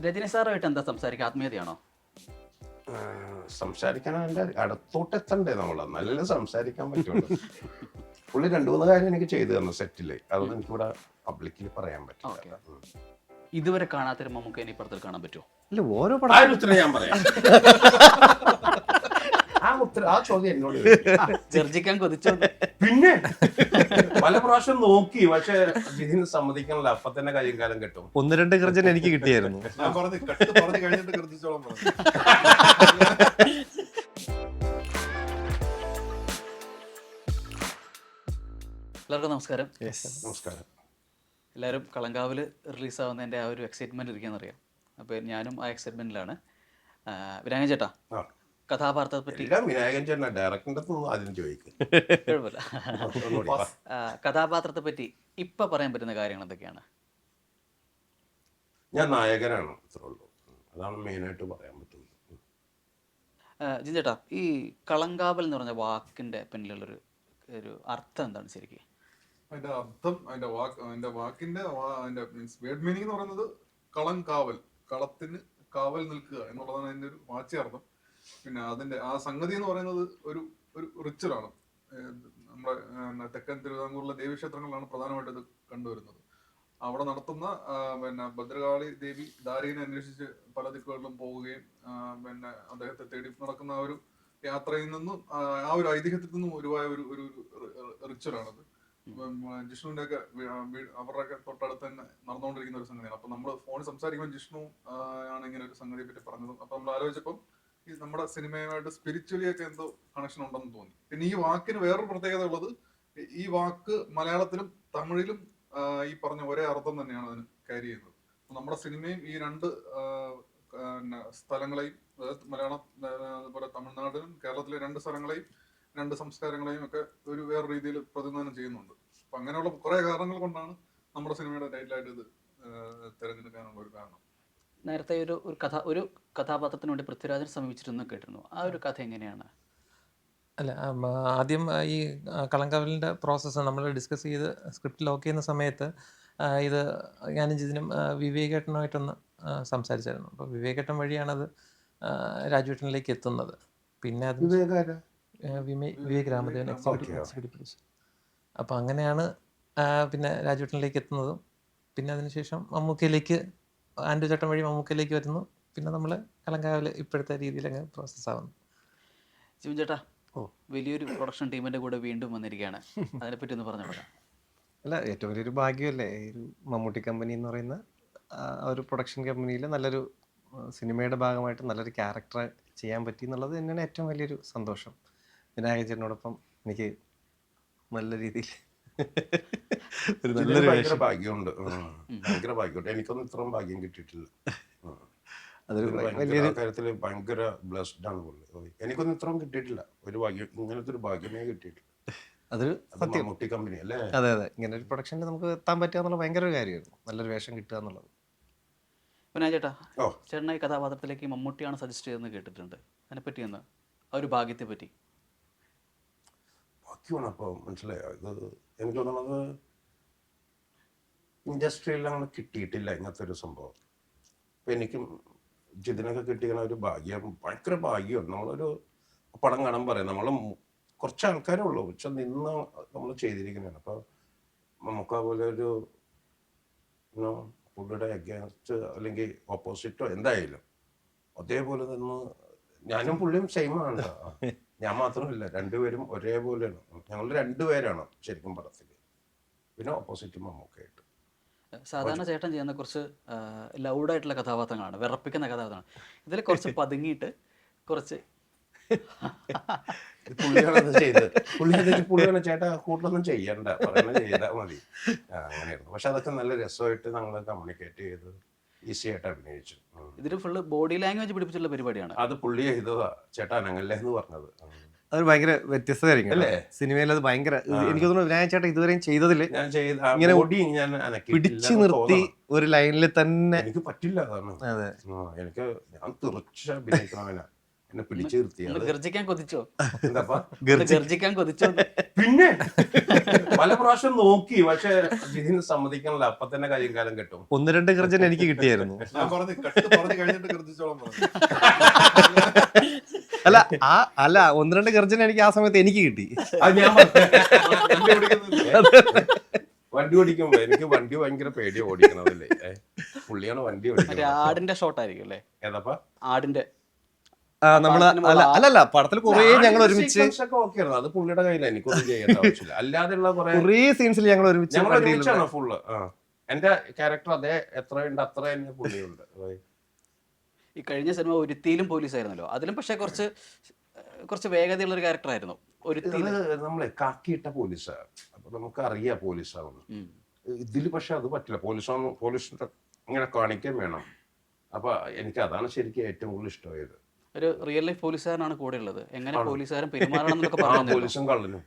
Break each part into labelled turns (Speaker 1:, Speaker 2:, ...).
Speaker 1: രജനി സാറുമായിട്ട് എന്താ സംസാരിക്കുക? ആത്മീയതയാണോ?
Speaker 2: സംസാരിക്കാൻ അതിന്റെ അടുത്തോട്ട് എത്തണ്ടേ നമ്മൾ. നല്ല സംസാരിക്കാൻ പറ്റുള്ളൂ. പുള്ളി രണ്ടു മൂന്ന് കാര്യം എനിക്ക് ചെയ്തു തന്നു സെറ്റിൽ. അതൊന്നും എനിക്കിവിടെ പബ്ലിക്കിൽ പറയാൻ. പറ്റില്ല.
Speaker 1: ഇതുവരെ കാണാത്തൊരു മമ്മൂക്ക ഇനി പടത്തിൽ കാണാൻ പറ്റുമോ?
Speaker 3: ഇല്ല ഓരോ പടം
Speaker 2: ഞാൻ പറയാം. ഉത്തരം ആ ചോദ്യം എന്നോട് ചോദിച്ചു.
Speaker 1: കൊതിച്ചു?
Speaker 2: പിന്നെ? പല പ്രാവശ്യം നോക്കി പക്ഷെ വിധിന് സമ്മതിക്കണല്ല അപ്പൊ തന്നെ കയ്യും കാലം കിട്ടും.
Speaker 3: ഒന്ന് രണ്ട് ഗർജൻ എനിക്ക് കിട്ടിയായിരുന്നു.
Speaker 4: ഞാൻ പറഞ്ഞു കട്ട് പറഞ്ഞു കഴിഞ്ഞിട്ട് കൃതിച്ചോളം പറഞ്ഞു.
Speaker 1: എല്ലാവർക്കും നമസ്കാരം.
Speaker 2: നമസ്കാരം.
Speaker 1: എല്ലാവരും കളങ്കാവിൽ റിലീസാവുന്നതിന്റെ ആ ഒരു എക്സൈറ്റ്മെന്റ് ഇരിക്കുകയെന്നറിയാം അപ്പോൾ ഞാനും ആ എക്സൈറ്റ്മെന്റിലാണ് വിരാങ്ങ ചേട്ടാ.
Speaker 2: ആ.
Speaker 1: കഥാപാത്രത്തെ പറ്റി
Speaker 2: എല്ലാം വിനായകൻ ചേട്ടന. ഡയറക്ടറിന്റെ അടുത്ത് ആദ്യം ചോദിക്കും.
Speaker 1: കുഴപ്പമില്ല.
Speaker 2: ഒന്നുകൂടി പറ.
Speaker 1: ആ, കഥാപാത്രത്തെ പറ്റി ഇപ്പൊ പറയാൻ പറ്റുന്ന കാര്യങ്ങൾ എന്തൊക്കെയാണ്?
Speaker 2: ഞാൻ നായകനാണ് ഇത്രേ ഉള്ളൂ. അതാണ് മെയിനായിട്ട് പറയാൻ പറ്റുന്നത്.
Speaker 1: ആ, ജിൻ ചേട്ടാ ഈ കളങ്കാവൽ എന്ന് പറഞ്ഞ വാക്കിന്റെ പിന്നിലുള്ളൊരു ഒരു അർത്ഥം എന്താണ് ശരിക്കും?
Speaker 4: അതിന്റെ അർത്ഥം അതിന്റെ വാക്ക് അതിന്റെ വാക്കിന്റെ വാ- അതിന്റെ മീൻസ് വേർഡ് മീനിങ് എന്ന് പറയുന്നത് കളം കാവൽ കളത്തിന് കാവൽ നിൽക്കുക എന്നുള്ളതാണ് അതിന്റെ ഒരു വാച്യാർത്ഥം. പിന്നെ അതിന്റെ ആ സംഗതി എന്ന് പറയുന്നത് ഒരു ഒരു റിച്വലാണ് നമ്മുടെ തെക്കൻ തിരുവിതാംകൂറിലെ ദേവീക്ഷേത്രങ്ങളാണ് പ്രധാനമായിട്ട് ഇത് കണ്ടുവരുന്നത്. അവിടെ നടത്തുന്ന പിന്നെ ഭദ്രകാളി ദേവി ദാരികനെ അന്വേഷിച്ച് പല ദിക്കുകളിലും പോവുകയും പിന്നെ അദ്ദേഹത്തെ തേടി നടക്കുന്ന ഒരു യാത്രയിൽ നിന്നും ആ, ഒരു ഐതിഹ്യത്തിൽ നിന്നും ഒരുവായ ഒരു ഒരു റിച്വലാണത് ജിഷ്ണുവിന്റെ ഒക്കെ അവരുടെ ഒക്കെ തൊട്ടടുത്ത് തന്നെ നടന്നുകൊണ്ടിരിക്കുന്ന ഒരു സംഗതിയാണ്. അപ്പൊ നമ്മൾ ഫോണിൽ സംസാരിക്കുമ്പോൾ ജിഷ്ണു ആണ് ഇങ്ങനെ ഒരു സംഗതിയെ പറ്റി പറഞ്ഞത്. അപ്പൊ നമ്മൾ ആലോചിച്ചപ്പം നമ്മുടെ സിനിമയുമായിട്ട് സ്പിരിച്വലി ഒക്കെ എന്തോ കണക്ഷൻ ഉണ്ടെന്ന് തോന്നി. പിന്നെ ഈ വാക്കിന് വേറൊരു പ്രത്യേകത ഉള്ളത് ഈ- വാക്ക് മലയാളത്തിലും തമിഴിലും ഈ പറഞ്ഞ ഒരേ അർത്ഥം തന്നെയാണ് അതിന് ക്യാരി ചെയ്യുന്നത്. നമ്മുടെ സിനിമയും ഈ രണ്ട് സ്ഥലങ്ങളെയും അതായത് മലയാളം അതുപോലെ തമിഴ്നാടിനും കേരളത്തിലെ രണ്ട് സ്ഥലങ്ങളെയും രണ്ട് സംസ്കാരങ്ങളെയും ഒക്കെ ഒരു വേറെ രീതിയിൽ പ്രതിനിധാനം ചെയ്യുന്നുണ്ട്. അപ്പൊ അങ്ങനെയുള്ള കുറെ കാരണങ്ങൾ കൊണ്ടാണ് നമ്മുടെ സിനിമയുടെ ടൈറ്റിലായിട്ട് ഇത് തിരഞ്ഞെടുക്കാനുള്ള ഒരു കാരണം.
Speaker 1: നേരത്തെ ഒരു ഒരു കഥ ഒരു കഥാപാത്രത്തിന് വേണ്ടി പൃഥ്വിരാജൻ സമീപിച്ചിരുന്നു കേട്ടിരുന്നു. ആ ഒരു കഥ എങ്ങനെയാണ്?
Speaker 5: അല്ല ആദ്യം ഈ കളങ്കവലിന്റെ പ്രോസസ്സ് നമ്മൾ ഡിസ്കസ് ചെയ്ത് സ്ക്രിപ്റ്റ് ലോക്ക് ചെയ്യുന്ന സമയത്ത് ഇത് ഞാനും ജിതിനും വിവേകേട്ടനുമായിട്ടൊന്ന് സംസാരിച്ചായിരുന്നു. അപ്പോൾ വിവേകേട്ടൻ വഴിയാണത് രാജുവേട്ടനിലേക്ക് എത്തുന്നത്. പിന്നെ അത് വിവേക് രാമദേവൻ എക്സിക്യൂട്ടീവ് പ്രൊഡ്യൂസർ അപ്പോൾ അങ്ങനെയാണ് പിന്നെ രാജുവേട്ടനിലേക്ക് എത്തുന്നതും. പിന്നെ അതിനുശേഷം മമ്മൂക്കയിലേക്ക് ആൻഡു ചേട്ടൻ വഴി മമ്മൂക്കയിലേക്ക് വരുന്നു. പിന്നെ നമ്മൾ കലങ്കാവിൽ ഇപ്പോഴത്തെ രീതിയിൽ അങ്ങ് പ്രോസസ്സാവുന്നു
Speaker 1: ശിവൻ ചേട്ടാ
Speaker 3: ഓ.
Speaker 1: വലിയൊരു പ്രൊഡക്ഷൻ ടീമിന്റെ കൂടെ വീണ്ടും വന്നിരിക്കുകയാണ് അതിനെപ്പറ്റി ഒന്ന് പറഞ്ഞു പറയാം
Speaker 3: അല്ല ഏറ്റവും വലിയൊരു ഭാഗ്യമല്ലേ ഒരു മമ്മൂട്ടി കമ്പനി എന്ന് പറയുന്ന ഒരു പ്രൊഡക്ഷൻ കമ്പനിയിൽ നല്ലൊരു സിനിമയുടെ ഭാഗമായിട്ട് നല്ലൊരു ക്യാരക്ടർ ചെയ്യാൻ പറ്റി എന്നുള്ളത് തന്നെയാണ് ഏറ്റവും വലിയൊരു സന്തോഷം. വിനായക ചേട്ടനോടൊപ്പം എനിക്ക് നല്ല രീതിയിൽ ഒരു നല്ലൊരു
Speaker 2: ഭയങ്കര ഭാഗ്യമുണ്ട്. ഭയങ്കര ഭാഗ്യമുണ്ട്. എനിക്കൊന്നും ഇത്രയും ഭാഗ്യം കിട്ടിയിട്ടില്ല.
Speaker 3: അതൊരു വലിയൊരു
Speaker 2: ആ കാര്യത്തിൽ ഭയങ്കര ബ്ലസ്ഡ് ആണ് പുള്ളി. എനിക്കൊന്നും ഇത്രയും കിട്ടിയിട്ടില്ല. ഒരു ഭാഗ്യം ഇങ്ങനത്തെ ഒരു ഭാഗ്യമേ കിട്ടിയിട്ടില്ല.
Speaker 3: അതൊരു
Speaker 2: അത്
Speaker 3: സത്യം.
Speaker 2: മമ്മൂട്ടി കമ്പനി അല്ലേ?
Speaker 3: അതെ അതെ. ഇങ്ങനെ ഒരു പ്രൊഡക്ഷനിൽ നമുക്ക് എത്താൻ പറ്റുക എന്നുള്ള ഭയങ്കര ഒരു കാര്യമായിരുന്നു. നല്ലൊരു വേഷം കിട്ടുക എന്നുള്ളത്.
Speaker 1: ചേട്ടാ
Speaker 2: ചേട്ടനായി
Speaker 1: ചേട്ടനെ കഥാപാത്രത്തിലേക്ക് മമ്മൂട്ടിയാണ് സജസ്റ്റ് ചെയ്തതെന്ന് കേട്ടിട്ടുണ്ട്. അതിനെ പറ്റി ഒന്ന് ആ ഒരു ഭാഗ്യത്തെ പറ്റി
Speaker 2: ബാക്കിയാണ് അപ്പോൾ മനസ്സിലായോ? ഇത് എനിക്ക് തോന്നുന്നത് ഇൻഡസ്ട്രിയിൽ അങ്ങനെ കിട്ടിയിട്ടില്ല ഇങ്ങനത്തെ ഒരു സംഭവം. ഇപ്പം എനിക്കും ജിതിനൊക്കെ കിട്ടിയ ഒരു ഭാഗ്യം ഭയങ്കര ഭാഗ്യമാണ് നമ്മളൊരു പടം കാണാൻ പറയാം. നമ്മൾ കുറച്ച് ആൾക്കാരേ ഉള്ളൂ. പക്ഷെ നിന്ന് നമ്മൾ ചെയ്തിരിക്കുന്നതാണ്. അപ്പോൾ നമുക്ക് അതുപോലെ ഒരു പുള്ളിയുടെ അഗേൻസ്റ്റ് അല്ലെങ്കിൽ ഓപ്പോസിറ്റോ എന്തായാലും അതേപോലെ നിന്ന് ഞാനും പുള്ളിയും സെയിം ആണ് ഞാൻ മാത്രമല്ല രണ്ടുപേരും ഒരേപോലെയാണ്. ഞങ്ങൾ രണ്ടുപേരാണ് ശരിക്കും പടത്തിൽ പിന്നെ ഓപ്പോസിറ്റ് മമ്മൂക്കായിട്ട്
Speaker 1: സാധാരണ ചേട്ടൻ ചെയ്യുന്ന കുറച്ച് ലൗഡായിട്ടുള്ള കഥാപാത്രങ്ങളാണ് വിറപ്പിക്കുന്ന കഥാപാത്രമാണ് ഇതിൽ കുറച്ച് പതുങ്ങിയിട്ട് കുറച്ച്
Speaker 2: ഇത് പുള്ളിയാണ് അത് ചെയ്തത്. പുള്ളി അത് പുള്ളിയാണ് ചേട്ടാ കൂടുതലൊന്നും ചെയ്യണ്ട പറയുന്നത് ചെയ്താൽ മതി. അങ്ങനെയായിരുന്നു. പക്ഷെ അതൊക്കെ നല്ല രസമായിട്ട് ഞങ്ങൾ കമ്മ്യൂണിക്കേറ്റ് ചെയ്ത് ഈസി ആയിട്ട് അഭിനയിച്ചു.
Speaker 1: ഇതിൽ ഫുള്ള് ബോഡി ലാംഗ്വേജ് പിടിപ്പിച്ചുള്ള പരിപാടിയാണ്.
Speaker 2: അത് പുള്ളി ചെയ്തതാ ചേട്ടാ അനങ്ങല്ലേ എന്ന് പറഞ്ഞത്.
Speaker 3: അതൊരു ഭയങ്കര വ്യത്യസ്തമായിരിക്കും
Speaker 2: അല്ലേ?
Speaker 3: സിനിമയിൽ അത് ഭയങ്കര എനിക്ക് തോന്നുന്നു വിനായക ചേട്ടൻ ഇതുവരെയും ചെയ്തതിൽ
Speaker 2: ഞാൻ ചെയ്ത
Speaker 3: ഇങ്ങനെ
Speaker 2: ബോഡി ഞാൻ അനക്കിയിട്ടില്ല
Speaker 3: പിടിച്ചു നിർത്തി ഒരു ലൈനിൽ തന്നെ
Speaker 2: എനിക്ക് പറ്റില്ല
Speaker 3: അതെ.
Speaker 2: എനിക്ക് ഞാൻ തെറിച്ച് അഭിനയിക്കണവനാ എന്നെ പിടിച്ചു നിർത്തി.
Speaker 1: ഒന്ന്
Speaker 2: അത്
Speaker 1: ഗർജിക്കാൻ കൊതിച്ചോ? ഗർജിക്കാൻ കൊതിച്ചോ?
Speaker 2: പിന്നെ പല പ്രാവശ്യം നോക്കി പക്ഷെ ജിതിന് സമ്മതിക്കണല്ലോ. അപ്പൊ തന്നെ കാര്യം കാലം കിട്ടും.
Speaker 3: ഒന്ന് രണ്ട് ഗർജൻ എനിക്ക് കിട്ടിയായിരുന്നു. അല്ല ആ അല്ല ഒന്ന് രണ്ട് ഗർജന എനിക്ക് ആ സമയത്ത് എനിക്ക് കിട്ടി.
Speaker 2: അത് ഞാൻ
Speaker 4: വണ്ടി ഓടിക്കുന്നത്.
Speaker 2: വണ്ടി ഓടിക്കുമ്പോ എനിക്ക് വണ്ടി ഭയങ്കര പേടിയാ ഓടിക്കണതല്ലേ? പുള്ളിയാണ് വണ്ടി ഓടിക്കുന്നത്.
Speaker 1: ആടിന്റെ ഷോട്ട് ആയിരിക്കും അല്ലേ?
Speaker 2: ഏതാപ്പാ?
Speaker 1: ആടിന്റെ. നമ്മൾ
Speaker 3: അല്ല അല്ലല്ല പടത്തിൽ കുറേ ഞങ്ങൾ ഒരുമിച്ച്.
Speaker 2: അത് പുള്ളിയുടെ കയ്യിൽ എനിക്കൊന്നും ചെയ്യേണ്ട ആവശ്യമില്ല. അല്ലാതെയുള്ള കുറെ
Speaker 3: കുറേ സീൻസിൽ ഞങ്ങൾ ഒരുമിച്ച്
Speaker 2: ഞങ്ങൾ
Speaker 3: വണ്ടിയിൽ
Speaker 2: ഒരുമിച്ചാണ് ഫുള്ള് എന്റെ ക്യാരക്ടർ അതേ എത്രയുണ്ട് അത്ര തന്നെ പുള്ളിയുണ്ട്.
Speaker 1: ഈ കഴിഞ്ഞ സിനിമ ഒരുത്തിയിലും പോലീസായിരുന്നല്ലോ. അതിലും പക്ഷെ കുറച്ച് കുറച്ച് വേഗതയുള്ള ഒരു ക്യാരക്ടർ ആയിരുന്നു ഒരു
Speaker 2: ഇത് നമ്മളെ കാക്കിയിട്ട പോലീസ് അപ്പൊ നമുക്ക് അറിയാം പോലീസാണെന്ന് ഇതിൽ പക്ഷെ അത് പറ്റില്ല. പോലീസാണ് പോലീസിന്റെ ഇങ്ങനെ കാണിക്കാൻ വേണം. അപ്പൊ എനിക്ക് അതാണ് ശരിക്കും ഏറ്റവും കൂടുതൽ ഇഷ്ടമായത്.
Speaker 1: ഒരു റിയൽ ലൈഫ് പോലീസുകാരനാണ് കൂടെ ഉള്ളത്. എങ്ങനെ പോലീസുകാരൻ പെരുമാറണം എന്നൊക്കെ
Speaker 2: ആ
Speaker 1: പറഞ്ഞു
Speaker 2: പോലീസും കള്ളനും.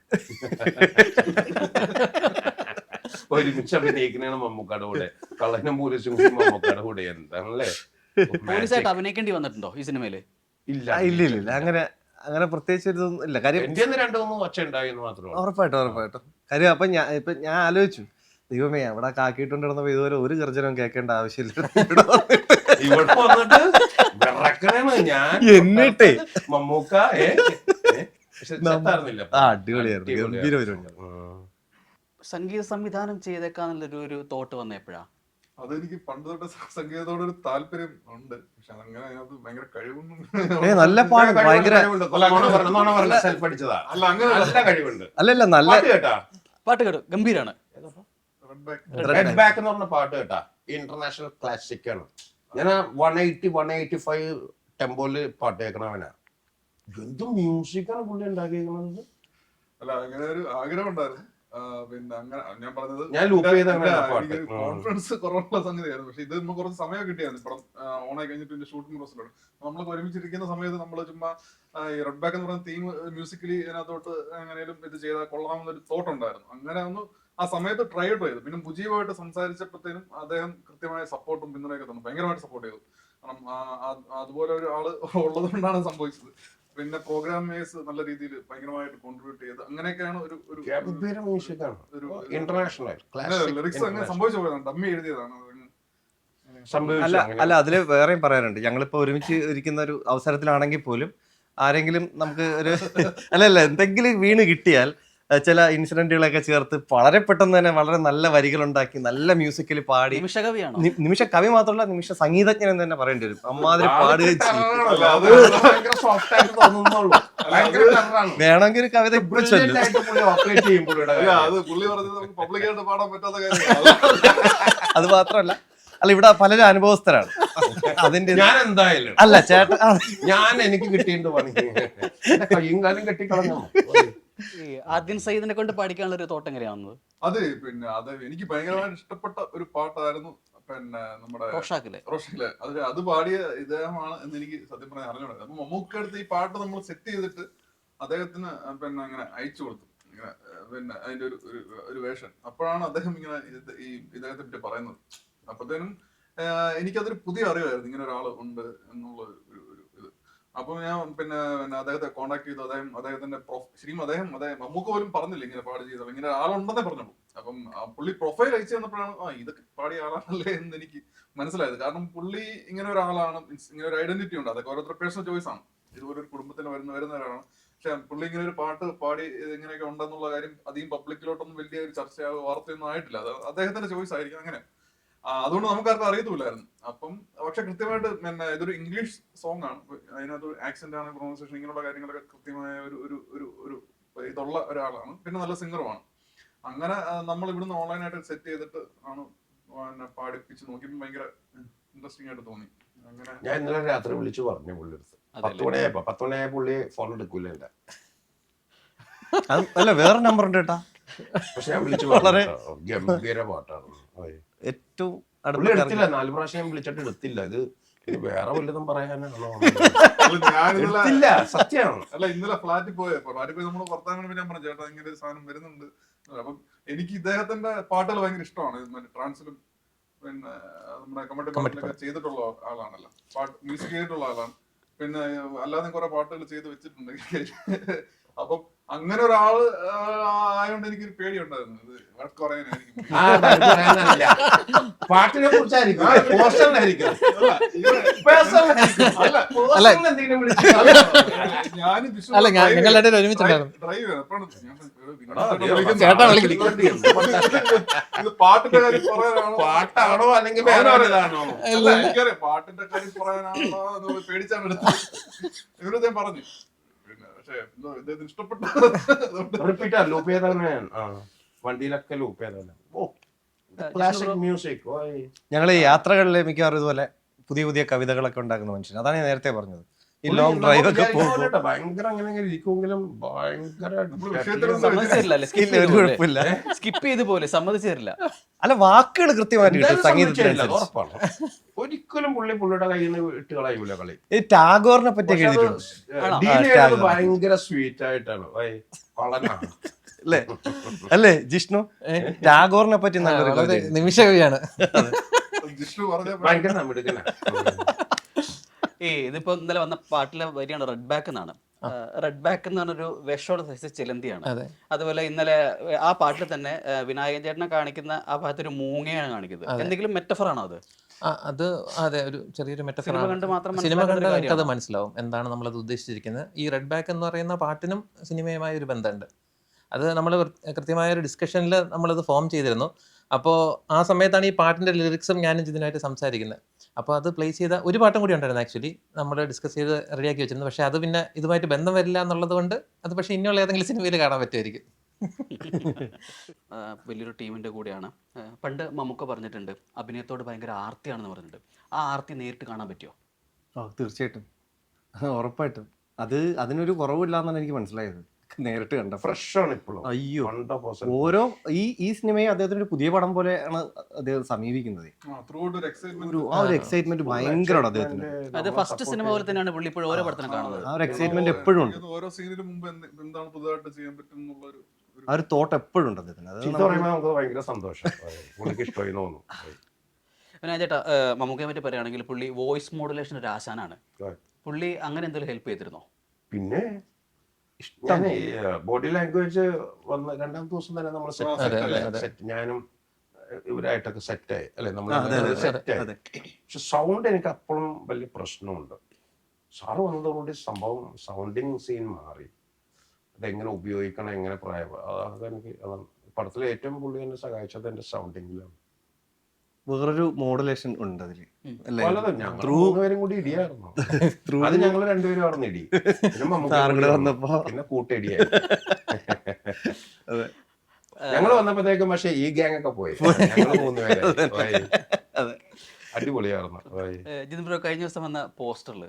Speaker 2: ഒരുമിച്ച് അഭിനയിക്കുന്നതാണ് മമ്മൂക്കാട് കൂടെ. കള്ളനും പോലീസും കൂടി മമ്മൂക്കാട് കൂടെ എന്താണല്ലേ
Speaker 1: പോലീസായിട്ട് അഭിനയിക്കേണ്ടി വന്നിട്ടുണ്ടോ ഈ സിനിമയിൽ?
Speaker 2: ഇല്ല
Speaker 3: ഇല്ല ഇല്ല അങ്ങനെ അങ്ങനെ പ്രത്യേകിച്ച് ഒരു ഇതൊന്നും ഇല്ല. കാര്യം
Speaker 2: എന്റെ ഒന്ന് രണ്ടു മൂന്ന് ഒച്ച ഉണ്ടായെന്ന് മാത്രമേ
Speaker 3: ഉറപ്പായിട്ടും ഉറപ്പായിട്ടും. കാര്യം അപ്പൊ ഞാൻ ഇപ്പൊ ഞാൻ ആലോചിച്ചു. ദൈവമേ അവിടെ കാക്കിയിട്ടുണ്ടിരുന്നപ്പോ ഇതുവരെ ഒരു ഗർജനവും കേൾക്കേണ്ട ആവശ്യമില്ല. ഇവിടെ വന്നിട്ട്
Speaker 2: ഇവിടെ വന്നിട്ട് വിറക്കണേന്ന് ഞാൻ
Speaker 3: എന്നിട്ടേ.
Speaker 2: മമ്മൂക്ക ഏ ഏ? പക്ഷെ ചത്തായിരുന്നില്ല.
Speaker 3: ആ അടിപൊളിയായിരുന്നു. ഗംഭീര പരിപാടിയായിരുന്നു
Speaker 1: സംഗീത സംവിധാനം ചെയ്തേക്കാന്നുള്ളൊരു ഒരു തോട്ട് വന്ന എപ്പോഴാ?
Speaker 4: അതെനിക്ക് പണ്ട് തൊട്ട് സംഗീതത്തോട് ഒരു താല്പര്യം ഉണ്ട്. പക്ഷെ അങ്ങനെ അതിനകത്ത് ഭയങ്കര കഴിവൊന്നും
Speaker 3: ഏ നല്ല പാട്ട്
Speaker 2: കഴിവുണ്ട്,
Speaker 3: ഭയങ്കര
Speaker 4: അല്ല അങ്ങനെ
Speaker 2: നല്ല കഴിവുണ്ട്.
Speaker 3: അല്ലല്ല നല്ല
Speaker 2: പാട്ട് കേട്ടാ?
Speaker 1: പാട്ട് കേട്ടു. ഗംഭീരാണ്.
Speaker 2: റെഡ് ബാക്ക് എന്ന് പറഞ്ഞ പാട്ട് കേട്ടാ? ഇന്റർനാഷണൽ ക്ലാസിക് ആണ്. ഞാൻ one eighty one eighty five ടെമ്പോയിൽ പാട്ട് കേൾക്കണവനാ എന്ത് മ്യൂസിക്കാണ് പുള്ളി ഉണ്ടാക്കിയേക്കണത്?
Speaker 4: അല്ല അങ്ങനെ ഒരു ആഗ്രഹം ഉണ്ടായിരുന്നു. പിന്നെ അങ്ങനെ ഞാൻ പറഞ്ഞത്
Speaker 2: ഞാൻ.
Speaker 4: കോൺഫിഡൻസ് കുറവുള്ള സംഗതിയായിരുന്നു. പക്ഷെ ഇത് നമുക്ക് കുറച്ച് സമയം കിട്ടിയായിരുന്നു. പടം ഓണായി കഴിഞ്ഞിട്ട് ഇതിന്റെ ഷൂട്ടിംഗ് പ്രോസസ്സിലാണ് നമ്മൾ ഒരുമിച്ചിരിക്കുന്ന സമയത്ത് നമ്മൾ ചുമ്മാ ഈ റെഡ് ബാക്ക് എന്ന് പറയുന്ന തീം മ്യൂസിക്കലി ഇതിനകത്തോട്ട് എങ്ങനെയും ഇത് ചെയ്താൽ കൊള്ളാമെന്നൊരു തോട്ട് ഉണ്ടായിരുന്നു. അങ്ങനെ ഒന്ന് ആ സമയത്ത് ട്രൈ ഔട്ട് ചെയ്തു. പിന്നെ ബുജീവായിട്ട് സംസാരിച്ചപ്പോഴത്തേനും അദ്ദേഹം കൃത്യമായ സപ്പോർട്ടും പിന്തുണയൊക്കെ തന്നു. ഭയങ്കരമായിട്ട് സപ്പോർട്ട് ചെയ്തു. കാരണം അതുപോലെ ഒരു ആൾ ഉള്ളത് കൊണ്ടാണ് സംഭവിച്ചത്. പിന്നെ പ്രോഗ്രാമേഴ്സ് നല്ല രീതിയിൽ ഭയങ്കരമായിട്ട് കോൺട്രിബ്യൂട്ട് ചെയ്ത് അങ്ങനെയൊക്കെയാണ് ഒരു ഒരു ഒരു
Speaker 2: ഇന്റർനാഷണൽ
Speaker 4: ലിറിക്സ് അങ്ങനെ സംഭവിച്ചു പോയതാണ് ഡമ്മി എഴുതിയതാണ്
Speaker 3: അല്ല അല്ല അതിൽ വേറെയും പറയാനുണ്ട്. ഞങ്ങളിപ്പോ ഒരുമിച്ച് ഇരിക്കുന്ന ഒരു അവസരത്തിലാണെങ്കിൽ പോലും ആരെങ്കിലും നമുക്ക് ഒരു അല്ല അല്ല എന്തെങ്കിലും വീണ് കിട്ടിയാൽ ചില ഇൻസിഡന്റുകളൊക്കെ ചേർത്ത് വളരെ പെട്ടെന്ന് തന്നെ വളരെ നല്ല വരികൾ ഉണ്ടാക്കി നല്ല മ്യൂസിക്കിൽ പാടി.
Speaker 1: നിമിഷകവിയാണോ?
Speaker 3: കവിയാണ് നിമിഷ കവി മാത്രമല്ല നിമിഷ സംഗീതജ്ഞൻ എന്ന് തന്നെ പറയേണ്ടി വരും അമ്മാതിരി പാടുകയും. വേണമെങ്കിൽ ഒരു കവിത.
Speaker 4: അത് പുള്ളി പറഞ്ഞത് നമുക്ക് പാടാൻ പറ്റാത്ത കാര്യമാണ്.
Speaker 3: അത് മാത്രമല്ല അല്ല ഇവിടെ പലരും അനുഭവസ്ഥരാണ്. അതിന്റെ
Speaker 2: ഞാൻ എന്തായാലും
Speaker 3: അല്ല ചേട്ടൻ
Speaker 2: ഞാൻ എനിക്ക് കിട്ടിയിട്ടുണ്ട് പണി. എന്റെ കയ്യും കാലം കെട്ടിക്കളഞ്ഞു?
Speaker 1: ഈ ആദിൻ സയ്യിദിനെ കൊണ്ട് പാടിക്കാനുള്ള ഒരു തോട്ടം എങ്ങനെയാവുന്നത്
Speaker 4: അത് പിന്നെ അത് എനിക്ക് ഭയങ്കരമായിട്ട് ഇഷ്ടപ്പെട്ട ഒരു പാട്ടായിരുന്നു പിന്നെ നമ്മുടെ
Speaker 1: റോഷാക്കിലെ.
Speaker 4: റോഷാക്കിലെ. അത് അത് പാടിയ ഇദ്ദേഹമാണ് എന്ന് എനിക്ക് സത്യം പറഞ്ഞാൽ അറിഞ്ഞോളൂ അപ്പൊ മമ്മൂക്ക അടുത്ത് ഈ പാട്ട് നമ്മൾ സെറ്റ് ചെയ്തിട്ട് അദ്ദേഹത്തിന് പിന്നെ അങ്ങനെ അയച്ചു കൊടുത്തു. ഇങ്ങനെ പിന്നെ അതിന്റെ ഒരു ഒരു- വേഷൻ അപ്പോഴാണ് അദ്ദേഹം ഇങ്ങനെ ഈ ഇദ്ദേഹത്തെ പറ്റി പറയുന്നത്. അപ്പത്തേനും എനിക്കതൊരു പുതിയ അറിവായിരുന്നു. ഇങ്ങനെ ഒരാൾ ഉണ്ട് എന്നുള്ള അപ്പൊ ഞാൻ പിന്നെ പിന്നെ അദ്ദേഹത്തെ കോൺടാക്ട് ചെയ്തു. അദ്ദേഹം അദ്ദേഹത്തിന്റെ ശരിക്കും അദ്ദേഹം അദ്ദേഹം മമ്മൂക്ക പോലും പറഞ്ഞില്ല ഇങ്ങനെ പാടി ചെയ്തത്. ഇങ്ങനെ ആളുണ്ടെന്നേ പറഞ്ഞുള്ളൂ. അപ്പം പുള്ളി പ്രൊഫൈൽ അയച്ചു തന്നപ്പോഴാണ് ആ ഇതൊക്കെ പാടിയ ആളാണല്ലേ എന്ന് എനിക്ക് മനസ്സിലായത്. കാരണം പുള്ളി ഇങ്ങനെ ഒരാളാണ് ഇങ്ങനെ ഒരു ഐഡന്റിറ്റി ഉണ്ട്. അതൊക്കെ ഓരോരുത്തർ പേഴ്സണൽ ചോയ്സ് ആണ്. ഇതുപോലെ ഒരു കുടുംബത്തിന് വരുന്ന വരുന്നവരാണ്. പക്ഷെ പുള്ളി ഇങ്ങനെ ഒരു പാട്ട് പാടി ഇങ്ങനെയൊക്കെ ഉണ്ടെന്നുള്ള കാര്യം അധികം പബ്ലിക്കിലോട്ടൊന്നും വലിയ ഒരു ചർച്ചയോ വാർത്തയൊന്നും ആയിട്ടില്ല. അത് അദ്ദേഹത്തിന്റെ ചോയ്സ് ആയിരിക്കും. അങ്ങനെ അതുകൊണ്ട് നമുക്കാർക്കും അറിയത്തില്ലായിരുന്നു അപ്പം പക്ഷെ കൃത്യമായിട്ട് പിന്നെ ഇതൊരു ഇംഗ്ലീഷ് സോങ് ആണ്. അതിനകത്ത് ആക്സെന്റ് ആണ് പ്രൊണൗൺസിയേഷൻ ഇങ്ങനെയുള്ള കാര്യങ്ങളൊക്കെ കൃത്യമായ ഒരു ഒരു ഒരു ഒരു ഇതുള്ള ഒരാളാണ്. പിന്നെ നല്ല സിംഗറുമാണ് അങ്ങനെ നമ്മൾ ഇവിടുന്ന് ഓൺലൈനായിട്ട് സെറ്റ് ചെയ്തിട്ട് ആണ് പിന്നെ പാടിപ്പിച്ച് നോക്കിയപ്പോൾ ഭയങ്കര ഇൻട്രസ്റ്റിംഗ് ആയിട്ട് തോന്നി. അങ്ങനെ
Speaker 2: ഞാൻ ഇന്നലെ രാത്രി വിളിച്ചു പറഞ്ഞു പുള്ളി അടുത്ത്. പത്ത്? മണിയായപ്പോ പത്ത് മണിയായ പുള്ളി ഫോൺ എടുക്കൂല എന്റെ.
Speaker 3: അല്ല വേറെ നമ്പർ ഉണ്ട് കേട്ടാ
Speaker 2: പക്ഷെ ഞാൻ വിളിച്ചു
Speaker 3: വളരെ-.
Speaker 2: ഗംഭീര പാട്ടാണ്.
Speaker 3: ഏറ്റവും
Speaker 2: പുള്ളി
Speaker 3: അടുത്ത
Speaker 2: എടുത്തില്ല നാല് പ്രാവശ്യം വിളിച്ചിട്ട് എടുത്തില്ല. ഇത് വേറെ വല്ലതും പറയാനാണോ എടുത്തില്ല. സത്യമാണ്.
Speaker 4: അല്ല ഇന്നലെ ഫ്ലാറ്റിൽ പോയപ്പോ ഫ്ലാറ്റിൽ പോയി വർത്താനം ഞാൻ പറഞ്ഞു ചേട്ടാ ഇങ്ങനെ ഒരു സാധനം വരുന്നുണ്ട്. അപ്പം എനിക്ക് ഇദ്ദേഹത്തിന്റെ പാട്ടുകൾ ഭയങ്കര ഇഷ്ടമാണ്. ട്രാൻസിലും പിന്നെ നമ്മുടെ കമ്മിറ്റി ചെയ്തിട്ടുള്ള ആളാണല്ലോ. പാട്ട് മ്യൂസിക് ചെയ്തിട്ടുള്ള ആളാണ്. പിന്നെ അല്ലാതെ കുറെ പാട്ടുകൾ ചെയ്ത് വെച്ചിട്ടുണ്ട്. അപ്പം അങ്ങനെ ഒരാൾ ആയതുകൊണ്ട് എനിക്കൊരു പേടി ഉണ്ടായിരുന്നു ഇത്.
Speaker 2: പാട്ടിനെ കുറിച്ചായിരിക്കും.
Speaker 4: അല്ല
Speaker 5: അല്ല.
Speaker 2: എന്തെങ്കിലും വിളിച്ച്
Speaker 4: ഞാൻ
Speaker 5: ഒരുമിച്ചുണ്ടായിരുന്നു. ചേട്ടാ
Speaker 4: പാട്ടിന്റെ കാര്യം പറയാനാണോ?
Speaker 2: പാട്ടാണോ അല്ലെങ്കിൽ
Speaker 4: എനിക്കറിയാം. പാട്ടിന്റെ കാര്യം പറയാനാണോ എടുത്തത്. ഇവരത് ഞാൻ പറഞ്ഞു. പക്ഷെ എന്തോ ഇദ്ദേഹത്തിന് ഇഷ്ടപ്പെട്ടു. അതുകൊണ്ട്
Speaker 2: റിപ്പീറ്റ് ലൂപ്പ് ചെയ്താണ് ഞാൻ ആ വണ്ടിയിലൊക്കെ ലൂപ്പ് ചെയ്താണ് ഓ ക്ലാസിക് മ്യൂസിക്
Speaker 3: ഞങ്ങൾ ഈ യാത്രകളിൽ മിക്കവാറും ഇതുപോലെ പുതിയ പുതിയ കവിതകളൊക്കെ ഉണ്ടാക്കുന്ന മനുഷ്യൻ. അതാണ് ഞാൻ നേരത്തെ പറഞ്ഞത്. ഈ ലോങ് ഡ്രൈവ് ഒക്കെ പോകും
Speaker 2: ഭയങ്കര അങ്ങനെ ഇരിക്കുമെങ്കിലും ഭയങ്കര
Speaker 1: സ്കിപ്പ് ചെയ്ത് പോലെ. സമ്മതിച്ചില്ല
Speaker 3: അല്ല വാക്കുകൾ കൃത്യമായിട്ട് കിട്ടും
Speaker 2: ഉറപ്പാണ്. ഒരിക്കലും പുള്ളി പുള്ളിയുടെ കയ്യിൽ നിന്ന് ഇട്ട് കളയൂല കളി.
Speaker 3: ഈ ടാഗോറിനെ പറ്റി എഴുതിയിട്ടുണ്ട്.
Speaker 2: ഭയങ്കര സ്വീറ്റ് ആയിട്ടാണ്.
Speaker 3: അല്ലേ? അല്ലേ ജിഷ്ണു? ടാഗോറിനെ പറ്റി നല്ലൊരു കവിത
Speaker 5: വളരെ നിമിഷ കവിയാണ്
Speaker 4: ജിഷ്ണു പറഞ്ഞ
Speaker 2: ഭയങ്കര മിടുക്കനാ.
Speaker 1: ഏ ഇതിപ്പോ ഇന്നലെ വന്ന പാട്ടിലെ വരിയാണ് റെഡ് ബാക്ക് എന്നാണ്. റെഡ് ബാക്ക് എന്ന് പറഞ്ഞൊരു വിഷോട് സൈസ് ചിലന്തിയാണ്.
Speaker 5: അതെ.
Speaker 1: അതുപോലെ ഇന്നലെ ആ പാട്ടിൽ തന്നെ വിനായകൻ ചേട്ടനെ കാണിക്കുന്ന ആ ഭാഗത്ത് ഒരു മൂങ്ങയാണ് കാണിക്കുന്നത്. എന്തെങ്കിലും മെറ്റഫർ ആണോ അത്?
Speaker 5: അത് അതെ ഒരു ചെറിയൊരു മെറ്റഫർ
Speaker 1: സിനിമ കണ്ട് അത്?
Speaker 5: മനസ്സിലാവും എന്താണ് നമ്മളത് ഉദ്ദേശിച്ചിരിക്കുന്നത്. ഈ റെഡ് ബാക്ക് എന്ന് പറയുന്ന പാട്ടിനും സിനിമയുമായ ഒരു ബന്ധമുണ്ട്. അത് നമ്മൾ കൃത്യമായ ഒരു ഡിസ്കഷനിൽ നമ്മളത് ഫോം ചെയ്തിരുന്നു. അപ്പോൾ ആ സമയത്താണ് ഈ പാട്ടിന്റെ ലിറിക്സും ഞാനും ഇതിനായിട്ട് സംസാരിക്കുന്നത്. അപ്പോൾ അത് പ്ലേസ് ചെയ്ത ഒരു പാട്ടും കൂടി ഉണ്ടായിരുന്നു ആക്ച്വലി നമ്മൾ ഡിസ്കസ് ചെയ്ത് റെഡിയാക്കി വെച്ചിരുന്നു പക്ഷേ അത് പിന്നെ ഇതുമായിട്ട് ബന്ധം വരില്ല എന്നുള്ളത് കൊണ്ട് അത് പക്ഷേ ഇനിയുള്ള ഏതെങ്കിലും സിനിമയിൽ കാണാൻ പറ്റുമായിരിക്കും.
Speaker 1: വലിയൊരു ടീമിന്റെ കൂടെയാണ്. പണ്ട് മമ്മൂക്ക പറഞ്ഞിട്ടുണ്ട് അഭിനയത്തോട് ഭയങ്കര ആർത്തിയാണെന്ന് പറഞ്ഞിട്ടുണ്ട്. ആ ആർത്തി നേരിട്ട് കാണാൻ പറ്റുമോ
Speaker 3: ആ തീർച്ചയായിട്ടും. ഉറപ്പായിട്ടും. അത് അതിനൊരു കുറവില്ല എന്നാണ് എനിക്ക് മനസ്സിലായത്. നേരിട്ട് കണ്ട
Speaker 2: ഫ്രഷ് ആണ് ഇപ്പോഴും.
Speaker 3: അയ്യോ. ഓരോ ഈ ഈ സിനിമയെ അദ്ദേഹത്തിന് ഒരു പുതിയ പടം പോലെയാണ് അദ്ദേഹം സമീപിക്കുന്നത്.
Speaker 4: ഒരു
Speaker 3: ആ ഒരു എക്സൈറ്റ്മെന്റ് ഭയങ്കരമാണ് അദ്ദേഹത്തിന്.
Speaker 1: അത് ഫസ്റ്റ് സിനിമ പോലെ തന്നെയാണ് പുള്ളി ഇപ്പോഴും ഓരോ പടത്തിനും കാണുന്നത്.
Speaker 3: ആ ഒരു എക്സൈറ്റ്മെന്റ് എപ്പോഴും ഉണ്ട്.
Speaker 4: ഓരോ സീനിലും മുമ്പ് എന്താണ് പുതുതായിട്ട് ചെയ്യാൻ പറ്റും ഒരു ഒരു-
Speaker 3: ആ ഒരു തോട്ട് എപ്പോഴും ഉണ്ട് അദ്ദേഹത്തിന്. അത്
Speaker 2: ഭയങ്കര സന്തോഷം. പുള്ളിക്ക് ഇഷ്ടമായി തോന്നുന്നു.
Speaker 1: പിന്നെ ചേട്ടാ മമ്മൂക്കയെ പറ്റി പറയുകയാണെങ്കിൽ പുള്ളി വോയിസ് മോഡുലേഷൻ ഒരു ആശാനാണ്. പുള്ളി അങ്ങനെ എന്തെങ്കിലും ഹെൽപ്പ് ചെയ്തിരുന്നോ?
Speaker 2: പിന്നെ ഞാൻ ബോഡി ലാംഗ്വേജ് വന്ന രണ്ടാം ദിവസം തന്നെ നമ്മൾ. സെറ്റ് ഞാനും ഇവരായിട്ടൊക്കെ സെറ്റായി അല്ലെ? നമ്മൾ സെറ്റായി പക്ഷെ സൗണ്ട് എനിക്ക് അപ്പോഴും വലിയ പ്രശ്നമുണ്ട്. സാറ് വന്നതോടുകൂടി സംഭവം സൗണ്ടിങ് സീൻ മാറി. അതെങ്ങനെ ഉപയോഗിക്കണം എങ്ങനെ പ്രായം അതെനിക്ക് എനിക്ക് പടത്തിലെ ഏറ്റവും പുള്ളി എന്നെ സഹായിച്ചത് എന്റെ സൗണ്ടിങ്ങിലാണ്
Speaker 3: വേറൊരു മോഡുലേഷൻ ഉണ്ട്
Speaker 2: അതിൽ.
Speaker 3: Through-
Speaker 2: കൂടി ഇടിയായിരുന്നു.
Speaker 3: ത്രൂ
Speaker 2: അത് ഞങ്ങൾ രണ്ടുപേരും ആയിരുന്നു ഇടി. പിന്നെ
Speaker 3: വന്നപ്പോ
Speaker 2: കൂട്ടിടിയായി. ഞങ്ങൾ വന്നപ്പോഴത്തേക്കും പക്ഷെ ഈ ഗ്യാങ് ഒക്കെ പോയി. ഞങ്ങൾ മൂന്നുപേരെ. അടിപൊളിയായിരുന്നു.
Speaker 1: ജിതിൻ ബ്രോ കഴിഞ്ഞ ദിവസം വന്ന പോസ്റ്ററിൽ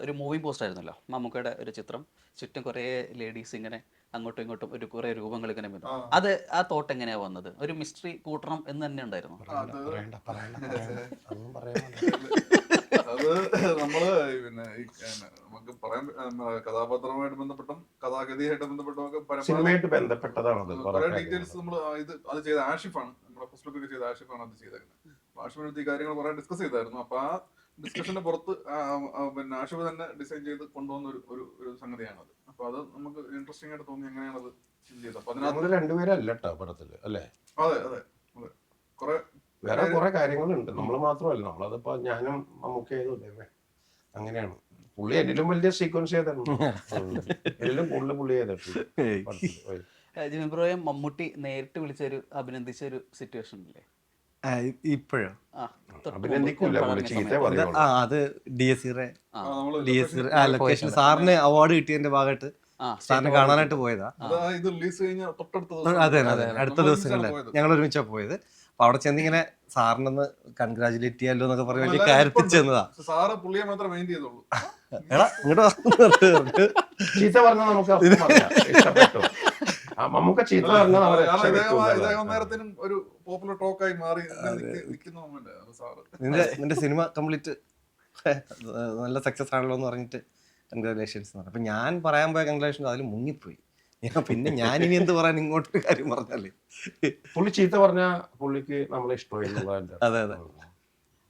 Speaker 1: ഒരു മൂവിങ് പോസ്റ്റർ ആയിരുന്നല്ലോ മമ്മൂക്കയുടെ ഒരു ചിത്രം. ചുറ്റും കുറേ ലേഡീസ് ഇങ്ങനെ അങ്ങോട്ടും ഇങ്ങോട്ടും ഒരു കുറെ രൂപങ്ങൾ ഇങ്ങനെ വന്നു. അത് ആ തോട്ട് എങ്ങനെയാ വന്നത്? ഒരു മിസ്റ്ററി കൂട്ടണം എന്ന് തന്നെ ഉണ്ടായിരുന്നു.
Speaker 4: അത് നമ്മൾ പിന്നെ നമുക്ക് പറയാൻ കഥാപാത്രവുമായിട്ട് ബന്ധപ്പെട്ടും കഥാഗതിയായിട്ട് ബന്ധപ്പെട്ടും ഒക്കെ പരമാവധി
Speaker 2: ബന്ധപ്പെട്ടതാണ്
Speaker 4: കുറെ ഡീറ്റെയിൽസ് നമ്മൾ ഇത് അത് ചെയ്ത ആഷിഫാണ്. നമ്മുടെ ഫസ്റ്റ് ലുക്ക് ചെയ്ത ആഷിഫാണ് അത് ചെയ്തേക്കുന്നത്. ആഷിഫിനടുത്ത് ഈ കാര്യങ്ങൾ കുറെ ഡിസ്കസ് ചെയ്തായിരുന്നു. അപ്പൊ ആ ഡിസ്കഷന്റെ പുറത്ത് പിന്നെ ആഷിഫ് തന്നെ ഡിസൈൻ ചെയ്ത് കൊണ്ടുവന്ന ഒരു ഒരു ഒരു സംഗതിയാണത്. അപ്പൊ അത് നമുക്ക് ഇൻട്രസ്റ്റിംഗ് ആയിട്ട് തോന്നി എങ്ങനെയാണത് അത് ചെയ്തത്. അപ്പൊ അതിനകത്ത്
Speaker 2: രണ്ടുപേരല്ല കേട്ടോ പടത്തിൽ അല്ലേ?
Speaker 4: അതെ അതെ അതെ. കുറെ
Speaker 2: വേറെ കുറെ കാര്യങ്ങളുണ്ട്. നമ്മൾ മാത്രമല്ല നമ്മളതിപ്പോ ഞാനും നമുക്ക് ചെയ്തല്ലേ അങ്ങനെയാണ്. പുള്ളി എന്നിലും വലിയ സീക്വൻസ് ചെയ്തിട്ടുണ്ട്. എന്നിലും കൂടുതൽ പുള്ളി ചെയ്തിട്ടുണ്ട്.
Speaker 1: ജിമിൻ ബ്രോയെ മമ്മൂട്ടി നേരിട്ട് വിളിച്ചൊരു അഭിനന്ദിച്ച ഒരു സിറ്റുവേഷൻ ഇല്ലേ?
Speaker 3: ഇപ്പോഴോ?
Speaker 1: ആ തൊട്ട് മുമ്പ്
Speaker 2: അഭിനന്ദിക്കൂല പുള്ളി
Speaker 1: പറഞ്ഞ
Speaker 2: ചീത്ത പറയുള്ളൂ.
Speaker 3: ആ അത് ഡി എസ് സിയുടെ
Speaker 1: ആ,
Speaker 4: നമ്മൾ
Speaker 3: ഡി എസ് സി ആ ലൊക്കേഷൻ സാറിന് അവാർഡ് കിട്ടിയതിന്റെ ഭാഗമായിട്ട് സാറിനെ കാണാനായിട്ട് പോയതാ.
Speaker 4: ഇത് റിലീസ് കഴിഞ്ഞ തൊട്ടടുത്ത
Speaker 3: അതെ അതെ
Speaker 5: അതെ.
Speaker 3: അടുത്ത ദിവസങ്ങളിൽ ഞങ്ങൾ ഒരുമിച്ചാ പോയത്. അപ്പൊ അവിടെ ചെന്ന് ഇങ്ങനെ സാറിനൊന്ന് കൺഗ്രാചുലേറ്റ് ചെയ്യാലോ എന്നൊക്കെ പറഞ്ഞ് വലിയ
Speaker 4: ഇപ്പം സാറ് പുള്ളിയെ മാത്രമേ മൈൻഡ് ചെയ്തുള്ളൂ.
Speaker 3: എടാ ഇങ്ങോട്ട്
Speaker 2: ചീത്ത പറഞ്ഞാൽ നമുക്ക് പറയാം. ഇഷ്ടപ്പെട്ടു? മമ്മൂക്ക എന്നുള്ളതാണ്.
Speaker 4: നേരത്തിനും ഒരു പോപ്പുലർ ടോക്കായി മാറി
Speaker 3: നിന്റെ നിന്റെ സിനിമ കംപ്ലീറ്റ് നല്ല സക്സസ് ആണല്ലോ എന്ന് പറഞ്ഞിട്ട് കൺഗ്രാലേഷൻസ് എന്ന് പറഞ്ഞു. അപ്പൊ ഞാൻ പറയാൻ പോയ കൺഗ്രാലേഷൻ അതിൽ മുങ്ങിപ്പോയി. ഞാൻ പിന്നെ ഞാൻ ഇനി എന്ത് പറയാൻ ഇങ്ങോട്ട് കാര്യം പറഞ്ഞാലേ?
Speaker 2: പുള്ളി ചീത്ത പറഞ്ഞ പുള്ളിക്ക് നമ്മളെ ഇഷ്ടമായി
Speaker 3: അതെ അതെ.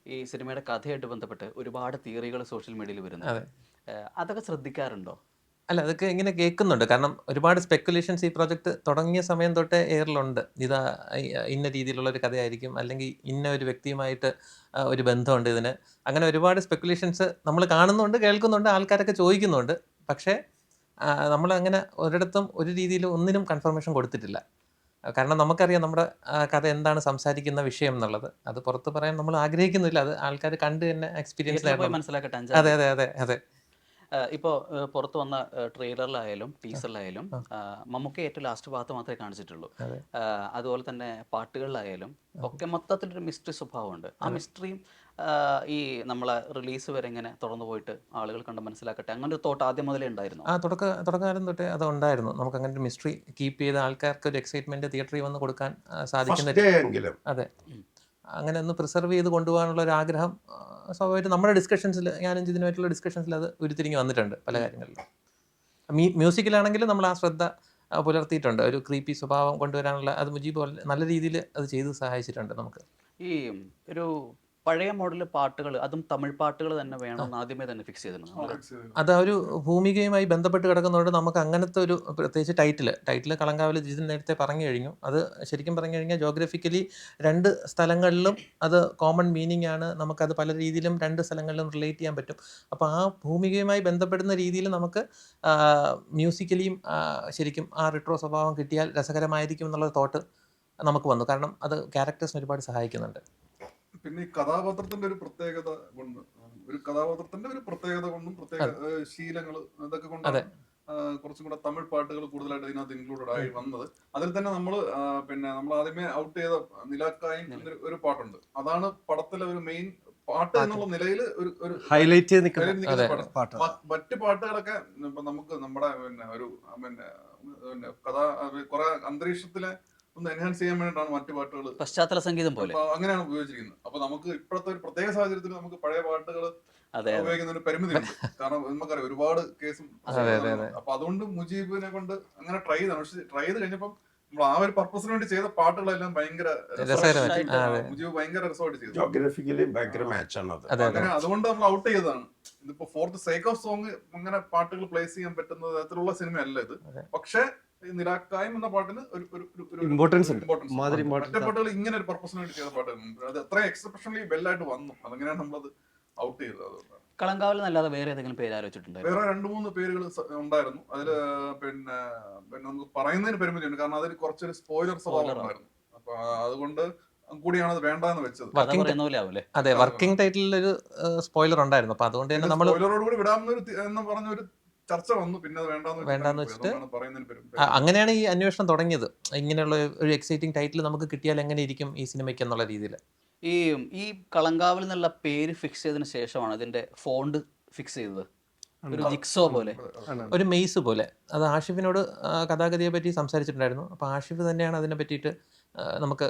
Speaker 1: ഈ സിനിമയുടെ കഥയായിട്ട് ബന്ധപ്പെട്ട് ഒരുപാട് തിയറികൾ സോഷ്യൽ മീഡിയയിൽ വരുന്നു
Speaker 5: അതെ.
Speaker 1: ഏഹ് അതൊക്കെ ശ്രദ്ധിക്കാറുണ്ടോ?
Speaker 5: അല്ല അതൊക്കെ ഇങ്ങനെ കേൾക്കുന്നുണ്ട്. കാരണം ഒരുപാട് സ്പെക്കുലേഷൻസ് ഈ പ്രോജക്റ്റ് തുടങ്ങിയ സമയം തൊട്ടേ എയറിലുണ്ട് ഇതാ ഇന്ന രീതിയിലുള്ള ഒരു കഥയായിരിക്കും അല്ലെങ്കിൽ ഇന്ന ഒരു വ്യക്തിയുമായിട്ട് ഒരു ബന്ധമുണ്ട് ഇതിന്. അങ്ങനെ ഒരുപാട് സ്പെക്കുലേഷൻസ് നമ്മൾ കാണുന്നുണ്ട് കേൾക്കുന്നുണ്ട് ആൾക്കാരൊക്കെ ചോദിക്കുന്നുണ്ട്. പക്ഷേ നമ്മൾ അങ്ങനെ ഒരിടത്തും ഒരു രീതിയിലും ഒന്നിനും കൺഫർമേഷൻ കൊടുത്തിട്ടില്ല. കാരണം നമുക്കറിയാം നമ്മുടെ കഥ എന്താണ് സംസാരിക്കുന്ന വിഷയം എന്നുള്ളത്. അത് പുറത്ത് പറയാൻ നമ്മൾ ആഗ്രഹിക്കുന്നില്ല. അത് ആൾക്കാർ കണ്ട് തന്നെ എക്സ്പീരിയൻസ്
Speaker 1: മനസ്സിലാക്കട്ടെ
Speaker 5: അതെ അതെ അതെ അതെ.
Speaker 1: ഇപ്പോൾ പുറത്ത് വന്ന ട്രെയിലറിലായാലും ടീസറിലായാലും മമ്മൂക്ക ഏറ്റവും ലാസ്റ്റ് ഭാഗത്ത് മാത്രമേ കാണിച്ചിട്ടുള്ളൂ. അതുപോലെ തന്നെ പാട്ടുകളിലായാലും ഒക്കെ മൊത്തത്തിലൊരു മിസ്റ്ററി സ്വഭാവമുണ്ട്. ആ മിസ്റ്ററിയും ഈ നമ്മളെ റിലീസ് വരെ ഇങ്ങനെ തുറന്നു പോയിട്ട് ആളുകൾ കണ്ട് മനസ്സിലാക്കട്ടെ അങ്ങനെ ഒരു തോട്ട് ആദ്യം മുതലേ ഉണ്ടായിരുന്നു?
Speaker 5: ആ തുടക്ക തുടക്കകാലം തൊട്ടേ അത് ഉണ്ടായിരുന്നു നമുക്ക് അങ്ങനെ ഒരു മിസ്റ്ററി കീപ്പ് ചെയ്ത ആൾക്കാർക്ക് ഒരു എക്സൈറ്റ്മെന്റ് തിയേറ്ററിൽ വന്ന് കൊടുക്കാൻ സാധിക്കുന്ന
Speaker 2: എങ്കിലും.
Speaker 5: അതെ. അങ്ങനെ ഒന്ന് പ്രിസർവ് ചെയ്ത് കൊണ്ടുപോകാനുള്ള ഒരു ആഗ്രഹം സ്വാഭാവികമായിട്ട് നമ്മുടെ ഡിസ്കഷൻസിൽ ഞാനും ഇതിനുമായിട്ടുള്ള ഡിസ്കഷൻസിൽ അത് ഉരുത്തിരിഞ്ഞ് വന്നിട്ടുണ്ട് പല കാര്യങ്ങളിലും മീ മ്യൂസിക്കിലാണെങ്കിലും നമ്മൾ ആ ശ്രദ്ധ പുലർത്തിയിട്ടുണ്ട്. ഒരു ക്രീപ്പി സ്വഭാവം കൊണ്ടുവരാനുള്ള അത് മുജീബ് നല്ല രീതിയിൽ അത് ചെയ്ത് സഹായിച്ചിട്ടുണ്ട് നമുക്ക്.
Speaker 1: ഈ ഒരു പഴയ മോഡൽ പാട്ടുകൾ അതും തമിഴ് പാട്ടുകൾ തന്നെ വേണം ആദ്യമേ തന്നെ ഫിക്സ് ചെയ്തിരുന്നു
Speaker 5: അത് ആ ഒരു ഭൂമികയുമായി ബന്ധപ്പെട്ട് കിടക്കുന്നതുകൊണ്ട് നമുക്ക് അങ്ങനത്തെ ഒരു പ്രത്യേകിച്ച് ടൈറ്റിൽ ടൈറ്റിൽ കളങ്കാവിൽ ജിതിൻ നേരത്തെ പറഞ്ഞു കഴിഞ്ഞു. അത് ശരിക്കും പറഞ്ഞു കഴിഞ്ഞാൽ ജോഗ്രഫിക്കലി രണ്ട് സ്ഥലങ്ങളിലും അത് കോമൺ മീനിങ് ആണ്. നമുക്കത് പല രീതിയിലും രണ്ട് സ്ഥലങ്ങളിലും റിലേറ്റ് ചെയ്യാൻ പറ്റും. അപ്പോൾ ആ ഭൂമികയുമായി ബന്ധപ്പെടുന്ന രീതിയിൽ നമുക്ക് മ്യൂസിക്കലിയും ശരിക്കും ആ റിട്രോ സ്വഭാവം കിട്ടിയാൽ രസകരമായിരിക്കും എന്നുള്ള തോട്ട് നമുക്ക് വന്നു. കാരണം അത് ക്യാരക്ടേഴ്സിന് ഒരുപാട് സഹായിക്കുന്നുണ്ട്.
Speaker 4: പിന്നെ ഈ കഥാപാത്രത്തിന്റെ ഒരു പ്രത്യേകത കൊണ്ട് ഒരു കഥാപാത്രത്തിന്റെ ഒരു പ്രത്യേകത കൊണ്ടും പ്രത്യേക
Speaker 5: ശീലങ്ങൾ
Speaker 4: ശീലങ്ങൾ കൊണ്ട് കുറച്ചും കൂടെ തമിഴ് പാട്ടുകൾ കൂടുതലായിട്ട് ഇതിനകത്ത് ഇൻക്ലൂഡഡ് ആയി വന്നത്. അതിൽ തന്നെ നമ്മൾ പിന്നെ നമ്മൾ ആദ്യമേ ഔട്ട് ചെയ്ത നിലാക്കായും ഒരു പാട്ടുണ്ട്. അതാണ് പടത്തിലെ ഒരു മെയിൻ പാട്ട് എന്നുള്ള നിലയിൽ ഒരു ഒരു
Speaker 3: ഹൈലൈറ്റ് ചെയ്ത് നിൽക്കുന്ന
Speaker 4: പാട്ട്. മറ്റ് പാട്ടുകളൊക്കെ ഇപ്പൊ നമുക്ക് നമ്മുടെ പിന്നെ ഒരു പിന്നെ പിന്നെ കഥ കുറെ അന്തരീക്ഷത്തിലെ ഒന്ന് എൻഹാൻസ് ചെയ്യാൻ വേണ്ടിയിട്ടാണ് മറ്റു പാട്ടുകൾ
Speaker 1: പശ്ചാത്തല സംഗീതം പോലെ.
Speaker 4: അങ്ങനെയാണ് ഉപയോഗിച്ചിരിക്കുന്നത്. അപ്പൊ നമുക്ക് ഇപ്പോഴത്തെ ഒരു പ്രത്യേക സാഹചര്യത്തിൽ നമുക്ക് പഴയ പാട്ടുകൾ ഉപയോഗിക്കുന്ന ഒരു പരിമിതി കാരണം നമുക്കറിയാം ഒരുപാട് കേസും
Speaker 5: അതെ, അതെ, അതെ.
Speaker 4: അപ്പൊ അതുകൊണ്ട് മുജീബിനെ കൊണ്ട് അങ്ങനെ ട്രൈ ചെയ്താണ്. പക്ഷെ ട്രൈ ചെയ്ത് കഴിഞ്ഞപ്പം നമ്മൾ ആ ഒരു പർപ്പസിന് വേണ്ടി ചെയ്ത പാട്ടുകളെല്ലാം ഭയങ്കര മുജീബ് ഭയങ്കര രസമായിട്ട് ചെയ്തു.
Speaker 2: ജോഗ്രഫിക്കലി ഭയങ്കര മാച്ചാണ് അത്.
Speaker 5: അതെ, അതെ.
Speaker 4: അങ്ങനെ അതുകൊണ്ട് നമ്മൾ ഔട്ട് ചെയ്തതാണ്. ഇതിപ്പോ for the sake of song അങ്ങനെ പാട്ടുകൾ പ്ലേസ് ചെയ്യാൻ പറ്റുന്ന തരത്തിലുള്ള സിനിമയല്ല ഇത്. പക്ഷേ ഈ നിലാക്കായം എന്ന പാട്ടിന് ഒരു
Speaker 3: ഇമ്പോർട്ടൻസ്
Speaker 4: മറ്റേ പാട്ടുകൾ ഇങ്ങനെ ഒരു പർപ്പസിന് വേണ്ടി ചെയ്ത പാട്ട് അത് അത്രയും എക്സെപ്ഷണലി വെല്ലായിട്ട് വന്നു. അതങ്ങനെയാണ് നമ്മളത് ഔട്ട് ചെയ്തത് അതുകൊണ്ടാണ്
Speaker 1: കളങ്കാവിൽ നിന്നല്ലാതെ വേറെ ഏതെങ്കിലും പേര് ആലോചിച്ചിട്ടുണ്ട്
Speaker 4: വേറെ രണ്ട് മൂന്ന് പേരുകൾ ഉണ്ടായിരുന്നു. അതിൽ പിന്നെ പിന്നെ നമുക്ക് പറയുന്നതിന് പരിമിതിയുണ്ട്. കാരണം അതിൽ കുറച്ചൊരു സ്പോയിലർ സ്വഭാവം ഉണ്ടായിരുന്നു. അപ്പൊ അതുകൊണ്ട് കൂടിയാണ് അത് വേണ്ടാന്ന് വെച്ചത്.
Speaker 5: അതെ വർക്കിംഗ് ടൈറ്റിലിൽ ഒരു സ്പോയിലർ ഉണ്ടായിരുന്നു. അപ്പൊ അതുകൊണ്ട് തന്നെ നമ്മൾ
Speaker 4: സ്പോയിലറോട് കൂടി വിടാമെന്നൊരു എന്ന് പറഞ്ഞ ഒരു ചർച്ച വന്നു. പിന്നെ വേണ്ടെന്ന്
Speaker 5: വേണ്ടെന്ന് വെച്ചിട്ട് അങ്ങനെയാണ് ഈ അന്വേഷണം തുടങ്ങിയത്. ഇങ്ങനെയുള്ള ഒരു എക്സൈറ്റിംഗ് ടൈറ്റിൽ നമുക്ക് കിട്ടിയാൽ എങ്ങനെ ഇരിക്കും ഈ സിനിമയ്ക്ക് എന്നുള്ള രീതിയിൽ?
Speaker 1: ഈ ഈ കളങ്കാവിൽ നിന്നുള്ള പേര് ഫിക്സ് ചെയ്തതിന് ശേഷമാണ് ഇതിന്റെ ഫോണ്ട് ഫിക്സ് ചെയ്തത്. ഒരു ജിക്സോ പോലെ.
Speaker 5: ഒരു മെയ്സ് പോലെ. അത് ആഷിഫിനോട് കഥാഗതിയെ പറ്റി സംസാരിച്ചിട്ടുണ്ടായിരുന്നു. അപ്പോൾ ആഷിഫ് തന്നെയാണ് അതിനെ പറ്റിയിട്ട് നമുക്ക്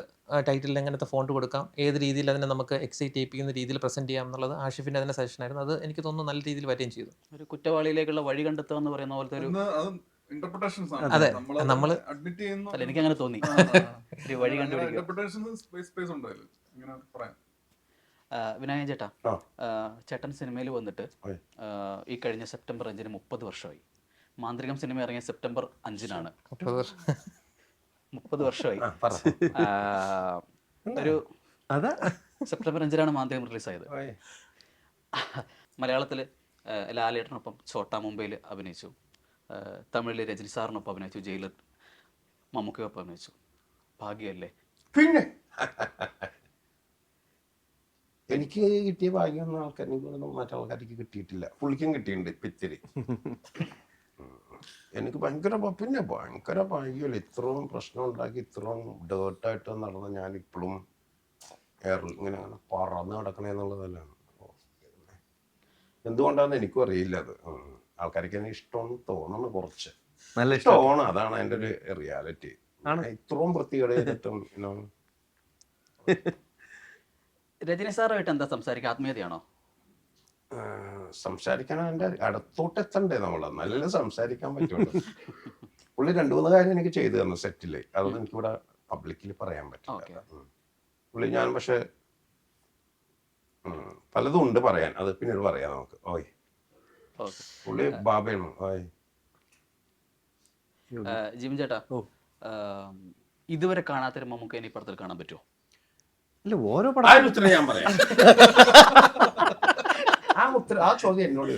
Speaker 5: ടൈറ്റിലിൽ എങ്ങനത്തെ ഫോണ്ട് കൊടുക്കാം ഏത് രീതിയിൽ അതിനെ നമുക്ക് എക്സൈറ്റ് ചെയ്യിപ്പിക്കുന്ന രീതിയിൽ പ്രസന്റ് ചെയ്യാം എന്നുള്ളത് ആഷിഫിന്റെ അതിന്റെ സജഷൻ ആയിരുന്നു. അത് എനിക്ക് തോന്നുന്നു നല്ല രീതിയിൽ വരികയും ചെയ്തു.
Speaker 1: ഒരു കുറ്റവാളിയിലേക്കുള്ള വഴി കണ്ടെത്തുക എന്ന് പറയുന്ന പോലത്തെ ഒരു
Speaker 4: അതെ.
Speaker 5: നമ്മൾ
Speaker 4: അഡ്മിറ്റ് ചെയ്യുന്നു.
Speaker 1: അല്ല എനിക്ക് അങ്ങനെ തോന്നി ഒരു വഴി കണ്ടുപിടിക്കുക. വിനായകൻ ചേട്ടാ ചേട്ടൻ സിനിമയിൽ വന്നിട്ട് ഈ കഴിഞ്ഞ സെപ്റ്റംബർ അഞ്ചിന് മുപ്പത് വർഷമായി. മാന്ത്രികം സിനിമ ഇറങ്ങിയ സെപ്റ്റംബർ അഞ്ചിനാണ്. മുപ്പത് വർഷമായി. ഒരു
Speaker 3: അതാ.
Speaker 1: സെപ്റ്റംബർ അഞ്ചിനാണ് മാന്ത്രികം റിലീസായത്.
Speaker 2: മലയാളത്തിൽ
Speaker 1: മലയാളത്തിൽ ലാലേട്ടനൊപ്പം ഛോട്ടാ മുംബൈയിൽ അഭിനയിച്ചു. തമിഴിൽ രജനി സാറിനൊപ്പം അഭിനയിച്ചു. ജയിലർ മമ്മൂക്കയൊപ്പം അഭിനയിച്ചു. ഭാഗ്യല്ലേ?
Speaker 2: പിന്നെ. എനിക്ക് കിട്ടിയ ഭാഗ്യമൊന്നും ആൾക്കാർക്ക് മറ്റാൾക്കാർക്ക് കിട്ടിയിട്ടില്ല. പുള്ളിക്കും കിട്ടിയിട്ടുണ്ട് പിത്തിരി എനിക്ക് ഭയങ്കര പിന്നെ ഭയങ്കര ഭാഗ്യമല്ല? ഇത്രയും പ്രശ്നം ഉണ്ടാക്കി ഇത്രയും ഡേർട്ടായിട്ട് നടന്ന ഞാൻ ഇപ്പോഴും എയറിൽ ഇങ്ങനെ പറന്ന് നടക്കണേ എന്നുള്ളതല്ലാണ് എന്തുകൊണ്ടാന്ന് എനിക്കും അറിയില്ല അത്. ആൾക്കാർക്ക് എന്നെ ഇഷ്ടമെന്ന് തോന്നണം കുറച്ച്.
Speaker 3: നല്ല ഇഷ്ടം
Speaker 2: ഇഷ്ടമാണ് അതാണ് എന്റെ ഒരു റിയാലിറ്റി. ഇത്രയും വൃത്തികേട് ചെയ്തിട്ടും
Speaker 1: രജനി സാറുമായിട്ട് എന്താ സംസാരിക്കുക? ആത്മീയതയാണോ?
Speaker 2: സംസാരിക്കാൻ എന്റെ അടുത്തോട്ട് എത്തണ്ടേ നമ്മൾ നല്ല സംസാരിക്കാൻ പറ്റുള്ളൂ. പുള്ളി രണ്ടു മൂന്ന് കാര്യം എനിക്ക് ചെയ്തു തന്നു സെറ്റിൽ. അതൊന്നും എനിക്കിവിടെ പബ്ലിക്കിൽ പറയാൻ. പറ്റില്ല. പുള്ളി ഞാൻ പക്ഷെ. പലതും ഉണ്ട് പറയാൻ. അത് പിന്നീട് പറയാം നമുക്ക്. ഓയ്. പുള്ളി ബാബയാണ് ഓയ്.
Speaker 1: ജിം ചേട്ടാ ഇതുവരെ കാണാത്തൊരു മമ്മൂക്കേനെ പടത്തിൽ കാണാൻ പറ്റുമോ
Speaker 3: അല്ല ഓരോ
Speaker 2: ആ
Speaker 3: പടം
Speaker 2: ഒരു ഉത്തരം ഞാൻ പറയാം. ആ ഉത്തരം ആ ചോദ്യം എന്നോട്.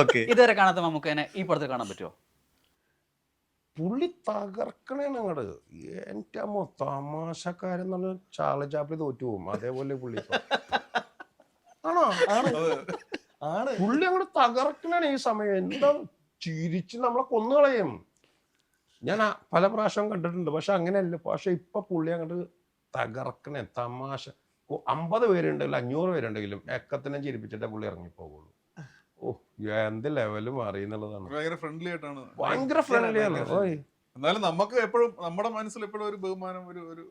Speaker 3: ഓക്കെ.
Speaker 1: ഇതുവരെ കാണാത്ത മമ്മൂക്കേനെ ഈ പടത്തിൽ കാണാൻ പറ്റുമോ
Speaker 2: പുള്ളി തകർക്കണേണ് അങ്ങോട്ട് എന്റെ അമ്മ തമാശക്കാരൻ എന്നുള്ള ചാള ചാപ്പിളി തോറ്റു പോകും അതേപോലെ പുള്ളി ഇപ്പൊ. ആണോ? ആണ്.
Speaker 3: ആണ്.
Speaker 2: പുള്ളി അങ്ങോട്ട് തകർക്കണാണ് ഈ സമയം. എന്താ ചിരിച്ച് നമ്മളെ കൊന്നുകളയും. ഞാൻ ആ പല പ്രാവശ്യം കണ്ടിട്ടുണ്ട്. പക്ഷെ അങ്ങനെയല്ല. പക്ഷെ ഇപ്പൊ പുള്ളി അങ്ങോട്ട് തകർക്കണേ തമാശ. അമ്പത് പേരുണ്ടെങ്കിലും അഞ്ഞൂറ് പേരുണ്ടെങ്കിലും എക്കത്തിനെ ചിരിപ്പിച്ചിട്ടേ പുള്ളി ഇറങ്ങിപ്പോകുള്ളൂ ഓ എന്ത് ലെവലും മാറി എന്നുള്ളതാണ്.
Speaker 4: ഭയങ്കര ഫ്രണ്ട്ലി ആയിട്ടാണ്.
Speaker 2: ഭയങ്കര ഫ്രണ്ട്ലി ആണ് ഓയ്.
Speaker 4: എന്നാലും നമുക്ക് എപ്പോഴും നമ്മുടെ മനസ്സിൽ എപ്പോഴും ഒരു ബഹുമാനം ഒരു ഒരു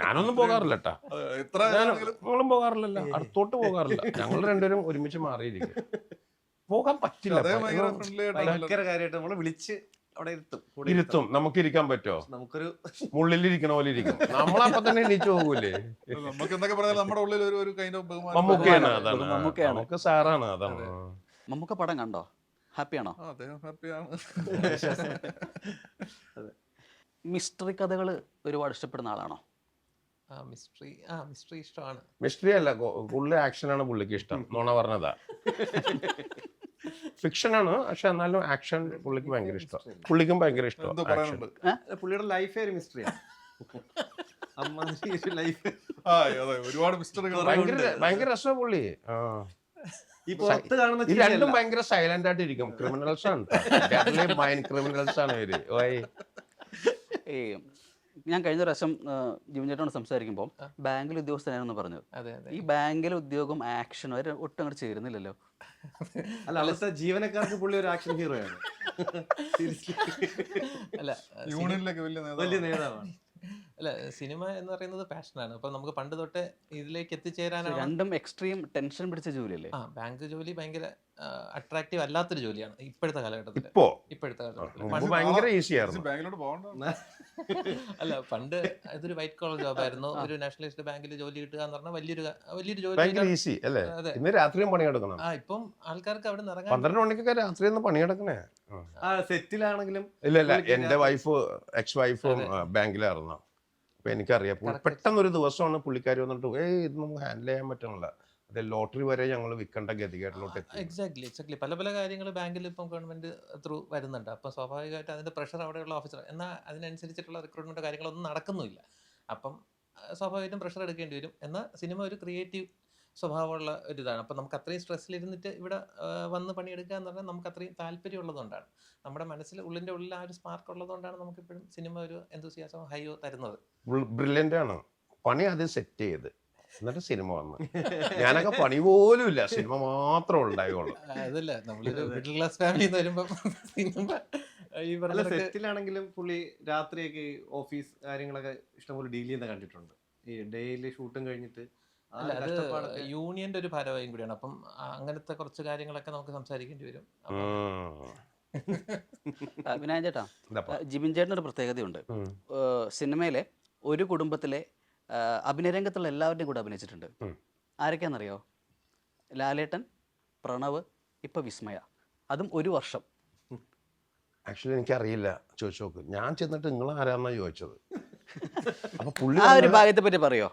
Speaker 2: ഞാനൊന്നും പോകാറില്ല
Speaker 4: പോകാറില്ല എത്ര
Speaker 2: നിങ്ങളും പോകാറില്ലല്ലോ. അടുത്തോട്ട് പോകാറില്ല. ഞങ്ങൾ രണ്ടുപേരും ഒരുമിച്ച് മാറിയിരിക്കും. പോകാൻ പറ്റില്ല.
Speaker 4: ഭയങ്കര
Speaker 3: കാര്യമായിട്ട് നമ്മൾ വിളിച്ച് അവിടെ ഇരുത്തും കൂടെ
Speaker 2: ഇരുത്തും. നമുക്ക് ഇരിക്കാൻ പറ്റുമോ
Speaker 3: നമുക്കൊരു
Speaker 2: മുള്ളിലിരിക്കണ പോലെ ഇരിക്കും. അപ്പൊ തന്നെ എണീച്ചു പോകൂലേ?
Speaker 4: നമുക്ക് എന്തൊക്കെ പറഞ്ഞാൽ നമ്മുടെ ഉള്ളിൽ ഒരു ഒരു കൈൻഡ് ഓഫ് ബഹുമാനം.
Speaker 2: മമ്മൂക്കയാണ് അതാണ്.
Speaker 1: മമ്മൂക്കയാണ്.
Speaker 2: നമുക്ക് സാറാണ് അതാണ്.
Speaker 1: മമ്മൂക്ക പടം കണ്ടോ? ഹാപ്പിയാണോ?
Speaker 4: ആ, അദ്ദേഹം ഹാപ്പിയാണ്.
Speaker 1: മിസ്റ്ററി കഥകൾ ഒരുപാട് ഇഷ്ടപ്പെടുന്ന ആളാണോ?
Speaker 5: ആ മിസ്റ്ററി ആ മിസ്റ്ററി ഇഷ്ടമാണ്.
Speaker 2: മിസ്റ്ററി അല്ല ഫുള്ള് ആക്ഷൻ ആണ് പുള്ളിക്ക് ഇഷ്ടം. നോണ പറഞ്ഞതാ. ഫിക്ഷൻ ആണ് പക്ഷെ എന്നാലും ആക്ഷൻ പുള്ളിക്ക് ഭയങ്കര ഇഷ്ടമാണ് പുള്ളിക്കും ഭയങ്കര
Speaker 4: ഇഷ്ടമാണ്
Speaker 2: ആക്ഷൻ.
Speaker 3: പുള്ളിയുടെ ലൈഫേ ഒരു മിസ്റ്ററിയാണ്
Speaker 4: ഒരുപാട്
Speaker 2: ഭയങ്കര രസമാണ് പുള്ളി.
Speaker 3: ഈ പുറത്ത് കാണുന്ന
Speaker 2: രണ്ടും ഭയങ്കര സൈലന്റ് ആയിട്ട് ഇരിക്കും ക്രിമിനൽസ് ആണ് മൈൻഡ് ക്രിമിനൽസ് ആണ് ഇവർ. ഓയ്.
Speaker 1: ഞാൻ കഴിഞ്ഞ പ്രാവശ്യം ജീവൻ ചേട്ടനോട് സംസാരിക്കുമ്പോൾ ബാങ്കിൽ ഉദ്യോഗസ്ഥനാണെന്ന് പറഞ്ഞു.
Speaker 5: അതെ അതെ.
Speaker 1: ഈ ബാങ്കിലെ ഉദ്യോഗം ആക്ഷൻ അവർ ഒട്ടും അങ്ങോട്ട് ചേരുന്നില്ലല്ലോ.
Speaker 3: അല്ല ജീവനക്കാർക്ക് പുള്ളി ഒരു ആക്ഷൻ ഹീറോയാണ് ആണ്.
Speaker 5: അല്ല
Speaker 4: യൂണിയനിലൊക്കെ വലിയ
Speaker 3: വലിയ
Speaker 4: നേതാവ്
Speaker 3: നേതാവാണ്.
Speaker 5: അല്ല സിനിമ എന്ന് പറയുന്നത് പാഷനാണ് അപ്പൊ നമുക്ക് പണ്ട് തൊട്ടേ ഇതിലേക്ക് എത്തിച്ചേരാനാണ്
Speaker 1: രണ്ടും എക്സ്ട്രീം ടെൻഷൻ പിടിച്ച ജോലിയല്ലേ?
Speaker 5: ആ ബാങ്ക് ജോലി ഭയങ്കര അട്രാക്റ്റീവ് അല്ലാത്തൊരു ജോലിയാണ് ഇപ്പോഴത്തെ കാലഘട്ടത്തിൽ
Speaker 2: ഇപ്പോ?
Speaker 5: ഇപ്പോഴത്തെ കാലഘട്ടത്തിൽ
Speaker 2: ഭയങ്കര ഈസിയായിരുന്നു
Speaker 4: ബാങ്കിലോട്ട് പോകണ്ട?
Speaker 5: അല്ല പണ്ട് ഇതൊരു വൈറ്റ് കോളർ ജോബായിരുന്നു ഒരു നാഷണലിസ്റ്റ് ബാങ്കിൽ ജോലി കിട്ടുക എന്ന് പറഞ്ഞാൽ വലിയൊരു വലിയൊരു ജോലി
Speaker 2: ഈസി അല്ലേ? ഇന്ന് രാത്രിയും പണിയെടുക്കണം.
Speaker 5: ആ ഇപ്പം ആൾക്കാർക്ക് അവിടെ നിന്ന് ഇറങ്ങാൻ
Speaker 2: പന്ത്രണ്ട് മണിക്കൊക്കെ രാത്രി ഒന്ന് പണിയെടുക്കണേ. ആ.
Speaker 3: സെറ്റിലാണെങ്കിലും
Speaker 2: ഇല്ല ഇല്ല എന്റെ വൈഫ് എക്സ് വൈഫും ബാങ്കിലായിരുന്നു. അപ്പൊ എനിക്കറിയാം. പെട്ടെന്നൊരു പെട്ടെന്ന് ഒരു ദിവസമാണ് പുള്ളിക്കാരി വന്നിട്ട് ഏയ് ഇത് നമുക്ക് ഹാൻഡിൽ ചെയ്യാൻ പറ്റണില്ല. അതെ ലോട്ടറി വരെ ഞങ്ങൾ വിൽക്കേണ്ട ഗതികേട്ടിലോട്ട് എത്തി
Speaker 5: എക്സാക്ട്ലി എക്സാക്ട്ലി പല പല കാര്യങ്ങൾ ബാങ്കിൽ ഇപ്പം ഗവൺമെന്റ് ത്രൂ വരുന്നുണ്ട്. അപ്പം സ്വാഭാവികമായിട്ട് അതിന്റെ പ്രഷർ അവിടെയുള്ള ഓഫീസർ എന്നാൽ അതിനനുസരിച്ചിട്ടുള്ള റിക്രൂട്ട്മെന്റ് കാര്യങ്ങളൊന്നും നടക്കുന്നില്ല അപ്പം സ്വാഭാവികമായിട്ടും പ്രഷർ എടുക്കേണ്ടി വരും. എന്നാൽ സിനിമ ഒരു ക്രിയേറ്റീവ് സ്വഭാവമുള്ള ഒരു ഇതാണ്. അപ്പം നമുക്ക് അത്രയും സ്ട്രെസ്സിലിരുന്നിട്ട് ഇവിടെ വന്ന് പണിയെടുക്കുക എന്ന് പറഞ്ഞാൽ നമുക്ക് അത്രയും താല്പര്യമുള്ളതുകൊണ്ടാണ് നമ്മുടെ മനസ്സിൽ ഉള്ളിന്റെ ഉള്ളിൽ ആ ഒരു സ്പാർക്ക് ഉള്ളതുകൊണ്ടാണ് നമുക്ക് നമുക്കിപ്പോഴും സിനിമ ഒരു എന്തോസിയാസം ഹൈയോ തരുന്നത്.
Speaker 2: ബ്രില്യന്റ് ആണ്. പണി അത് സെറ്റ് ചെയ്ത് എന്നിട്ട് സിനിമ വന്നു. ഞാനൊക്കെ പണി പോലും ഇല്ല. സിനിമ മാത്രമേ ഉണ്ടായുള്ളൂ.
Speaker 5: ആ, അതല്ല. നമ്മളൊരു മിഡിൽ ക്ലാസ് ഫാമിലി എന്ന് വരുമ്പോൾ സിനിമ
Speaker 3: അല്ല സെറ്റിലാണെങ്കിലും പുള്ളി രാത്രിയൊക്കെ ഓഫീസ് കാര്യങ്ങളൊക്കെ ഇഷ്ടംപോലെ ഡീൽ ചെയ്യുന്ന കണ്ടിട്ടുണ്ട്. ഈ ഡെയിലി ഷൂട്ടും കഴിഞ്ഞിട്ട്
Speaker 5: അത് യൂണിയന്റെ ഒരു ഭാരവാഹിയും കൂടിയാണ്. അപ്പം അങ്ങനത്തെ കുറച്ച് കാര്യങ്ങളൊക്കെ നമുക്ക് സംസാരിക്കേണ്ടി വരും.
Speaker 1: വിനായൻ ചേട്ടാ ജിബിൻ ചേട്ടനൊരു പ്രത്യേകതയുണ്ട്. സിനിമയിലെ ഒരു കുടുംബത്തിലെ അഭിനയരംഗത്തുള്ള എല്ലാവരുടെയും കൂടെ അഭിനയിച്ചിട്ടുണ്ട്. ആരൊക്കെയാണെന്നറിയോ? ലാലേട്ടൻ പ്രണവ് ഇപ്പൊ വിസ്മയ. അതും ഒരു വർഷം.
Speaker 2: ആക്ച്വലി എനിക്കറിയില്ല. ചോദിച്ചു നോക്ക്. ഞാൻ ചെന്നിട്ട് നിങ്ങൾ ആരാന്നാ ചോദിച്ചത്? അപ്പൊ പുള്ളി
Speaker 1: ആ ഒരു ഭാഗത്തെ പറ്റി പറയോ?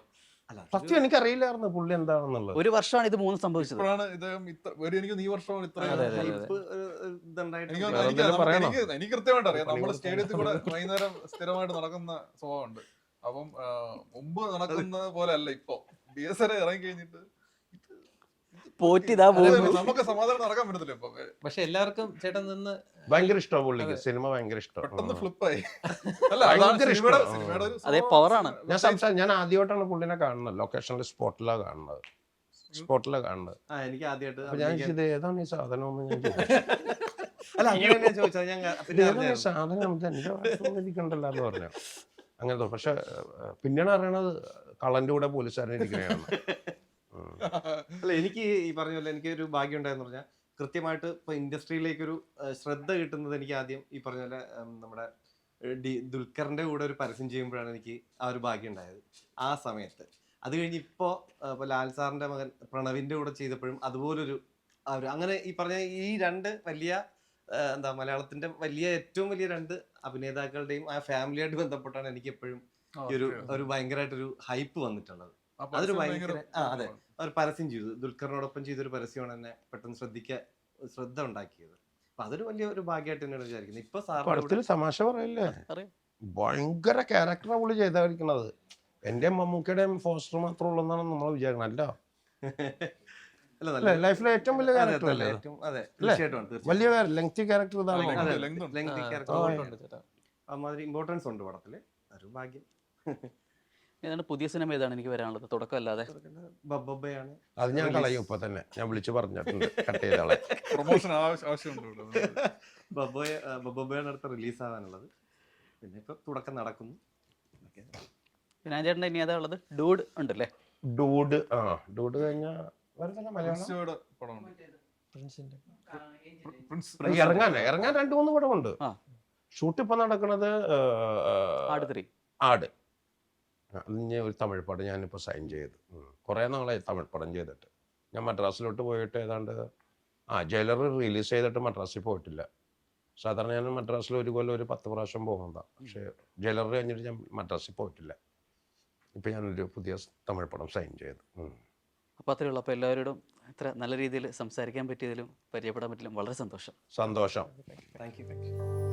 Speaker 2: സത്യം എനിക്കറിയില്ലായിരുന്നു പുള്ളി എന്താണെന്നുള്ളത്.
Speaker 1: ഒരു വർഷമാണ് ഇത് മൂന്ന് സംഭവിച്ചത്.
Speaker 4: ഇപ്പോഴാണ് ഇദ്ദേഹം ഇത്ര ഒരു എനിക്ക് ഈ വർഷമാണ് ഇത്ര
Speaker 3: ഇതുണ്ടായിട്ട്
Speaker 4: എനിക്ക് തോന്നുന്നു? എനിക്ക് എനിക്ക് കൃത്യമായിട്ട് അറിയാം. നമ്മുടെ സ്റ്റേഡിയത്തിൽ കൂടെ വൈകുന്നേരം സ്ഥിരമായിട്ട് നടക്കുന്ന സ്വഭാവമുണ്ട്. അപ്പം മുമ്പ് നടക്കുന്ന പോലെ അല്ല ഇപ്പൊ ബി എസ് എൽ ഇറങ്ങി കഴിഞ്ഞിട്ട്
Speaker 1: പോറ്റിതാ
Speaker 4: നമുക്ക് സമാധാനം നടക്കാൻ പറ്റത്തില്ല ഇപ്പൊ.
Speaker 5: പക്ഷെ എല്ലാവർക്കും ചേട്ടൻ നിന്ന്
Speaker 2: ഭയങ്കര ഇഷ്ടമാണ് പുള്ളിക്ക്. സിനിമ ഭയങ്കര ഇഷ്ടം
Speaker 4: പെട്ടെന്ന്. ഫ്ലിപ്പായി. അല്ല അതാണ്
Speaker 2: ഭയങ്കര
Speaker 4: സിനിമയുടെ
Speaker 1: അതെ പവറാണ്
Speaker 2: ഞാൻ സംസാരം ഞാൻ ആദ്യമായിട്ടാണ് പുള്ളിനെ കാണുന്നത്. ലൊക്കേഷനിൽ സ്പോട്ടിലാണ് കാണുന്നത്. സ്പോട്ടിലാണ് കാണുന്നത്.
Speaker 3: ആ എനിക്ക് ആദ്യമായിട്ട്
Speaker 2: ഞാൻ ഇത് ഏതാണ് ഈ സാധനം ഞാൻ
Speaker 3: അല്ല അങ്ങനെ ഞാൻ ചോദിച്ചത്. ഞാൻ.
Speaker 2: സാധനം എന്ന് എന്റെ ഭാഗത്തുനിന്ന് ഇരിക്കണ്ടല്ലോ തോന്നും. പക്ഷെ പിന്നെയാണ് അറിയണത് കള്ളന്റെ കൂടെ പോലീസുകാരനെ ഇരിക്കുകയാണ്
Speaker 3: അല്ല എനിക്ക് ഈ പറഞ്ഞ പോലെ എനിക്ക് ഒരു ഭാഗ്യം ഉണ്ടായെന്ന് പറഞ്ഞാൽ കൃത്യമായിട്ട് ഇപ്പൊ ഇൻഡസ്ട്രിയിലേക്ക് ഒരു ശ്രദ്ധ കിട്ടുന്നത് എനിക്ക് ആദ്യം ഈ പറഞ്ഞ പോലെ നമ്മുടെ ഡി ദുൽഖറിന്റെ കൂടെ ഒരു പരസ്യം ചെയ്യുമ്പോഴാണ് എനിക്ക് ആ ഒരു ഭാഗ്യം ഉണ്ടായത്. ആ സമയത്ത്. അത് കഴിഞ്ഞ് ഇപ്പോ ഇപ്പൊ ലാൽ സാറിന്റെ മകൻ പ്രണവിന്റെ കൂടെ ചെയ്തപ്പോഴും അതുപോലൊരു ആ ഒരു അങ്ങനെ ഈ പറഞ്ഞ ഈ രണ്ട് വലിയ എന്താ മലയാളത്തിന്റെ വലിയ ഏറ്റവും വലിയ രണ്ട് അഭിനേതാക്കളുടെയും ആ ഫാമിലിയായിട്ട് ബന്ധപ്പെട്ടാണ് എനിക്ക് എപ്പോഴും ഈ ഒരു ഒരു ഭയങ്കരമായിട്ടൊരു ഹൈപ്പ് വന്നിട്ടുള്ളത്. അതൊരു ഭയങ്കര ആ അതെ. ഒരു പരസ്യം ചെയ്തു. ദുൽഖറിനോടൊപ്പം ചെയ്തൊരു പരസ്യമാണ് എന്നെ പെട്ടെന്ന് ശ്രദ്ധിക്ക ശ്രദ്ധ ഉണ്ടാക്കിയത്. അപ്പൊ അതൊരു വലിയ ഒരു ഭാഗ്യമായിട്ട് തന്നെയാണ് വിചാരിക്കുന്നത്. ഇപ്പൊ
Speaker 2: പടത്തിൽ തമാശ പറയില്ലേ? ഭയങ്കര ക്യാരക്ടറാണ് പുള്ളി ചെയ്തായിരിക്കണത് എന്റെ മമ്മൂക്കയുടെയും ഫോസ്റ്റർ മാത്രമേ ഉള്ളെന്നാണ് നമ്മൾ വിചാരിക്കണം അല്ല? ലൈഫിലെ ഏറ്റവും വലിയ ക്യാരക്ടർ അല്ലേ?
Speaker 3: ഏറ്റവും അതെ.
Speaker 2: വലിയ ലെങ്തി ക്യാരക്ടർ ഇതാണ്
Speaker 3: അമാതിരി ഇമ്പോർട്ടൻസ് ഉണ്ട് പടത്തിൽ. ഒരു ഭാഗ്യം.
Speaker 1: ഏതാണ് പുതിയ സിനിമ ഏതാണ് എനിക്ക് വരാനുള്ളത്? തുടക്കമല്ലാതെ.
Speaker 3: ബബ്ബയാണ്.
Speaker 2: അത് ഞാൻ കളയും ഇപ്പൊ തന്നെ. ഞാൻ വിളിച്ചു പറഞ്ഞിട്ടുണ്ട്. കട്ട് ചെയ്താളെ
Speaker 4: പ്രൊമോഷൻ ആവശ്യമുണ്ടല്ലോ
Speaker 3: ബബ്ബോയ ബബ്ബയാണ് അടുത്ത റിലീസ് ആവാനുള്ളത്. പിന്നെ ഇപ്പൊ തുടക്കം നടക്കുന്നു.
Speaker 1: പിന്നെ ചേട്ടന്റെ ഇനി ഏതാ ഉള്ളത്? ഡൂഡ് ഉണ്ടല്ലേ?
Speaker 2: ഡൂഡ് ആ ഡൂഡ് കഴിഞ്ഞാൽ വരുന്നില്ല മലയാളം?
Speaker 4: പ്രിൻസിയുടെ പടമുണ്ട്.
Speaker 5: പ്രിൻസിന്റെ.
Speaker 4: പ്രിൻസ്
Speaker 2: ഇറങ്ങാൻ ഇറങ്ങാൻ രണ്ട് മൂന്ന് പടമുണ്ട്.
Speaker 1: ആ.
Speaker 2: ഷൂട്ട് ഇപ്പൊ നടക്കുന്നത് ആ,
Speaker 1: ആട് ത്രീ.
Speaker 2: ആട്. ആ, അത് ഞാൻ ഒരു തമിഴ് പടം ഞാനിപ്പോൾ സൈൻ ചെയ്തു. ഉം. കുറേ നാളായി തമിഴ് പടം ചെയ്തിട്ട്. ഞാൻ മദ്രാസിലോട്ട് പോയിട്ട് ഏതാണ്ട് ആ ജയിലർ റിലീസ് ചെയ്തിട്ട് മദ്രാസിൽ പോയിട്ടില്ല. സാധാരണ ഞാൻ മദ്രാസിൽ ഒരു കൊല്ലം ഒരു പത്ത് പ്രാവശ്യം പോകുന്നതാണ് പക്ഷേ ജയിലർ കഴിഞ്ഞിട്ട് ഞാൻ മദ്രാസിൽ പോയിട്ടില്ല. ഇപ്പം ഞാനൊരു പുതിയ തമിഴ് പടം സൈൻ ചെയ്തു. ഉം.
Speaker 1: അപ്പോൾ അത്രയേ ഉള്ളൂ. അപ്പോൾ എല്ലാവരോടും ഇത്ര നല്ല രീതിയിൽ സംസാരിക്കാൻ പറ്റിയതിലും പരിചയപ്പെടാൻ പറ്റിയതിലും വളരെ സന്തോഷം.
Speaker 2: സന്തോഷം.
Speaker 3: Thank you thank you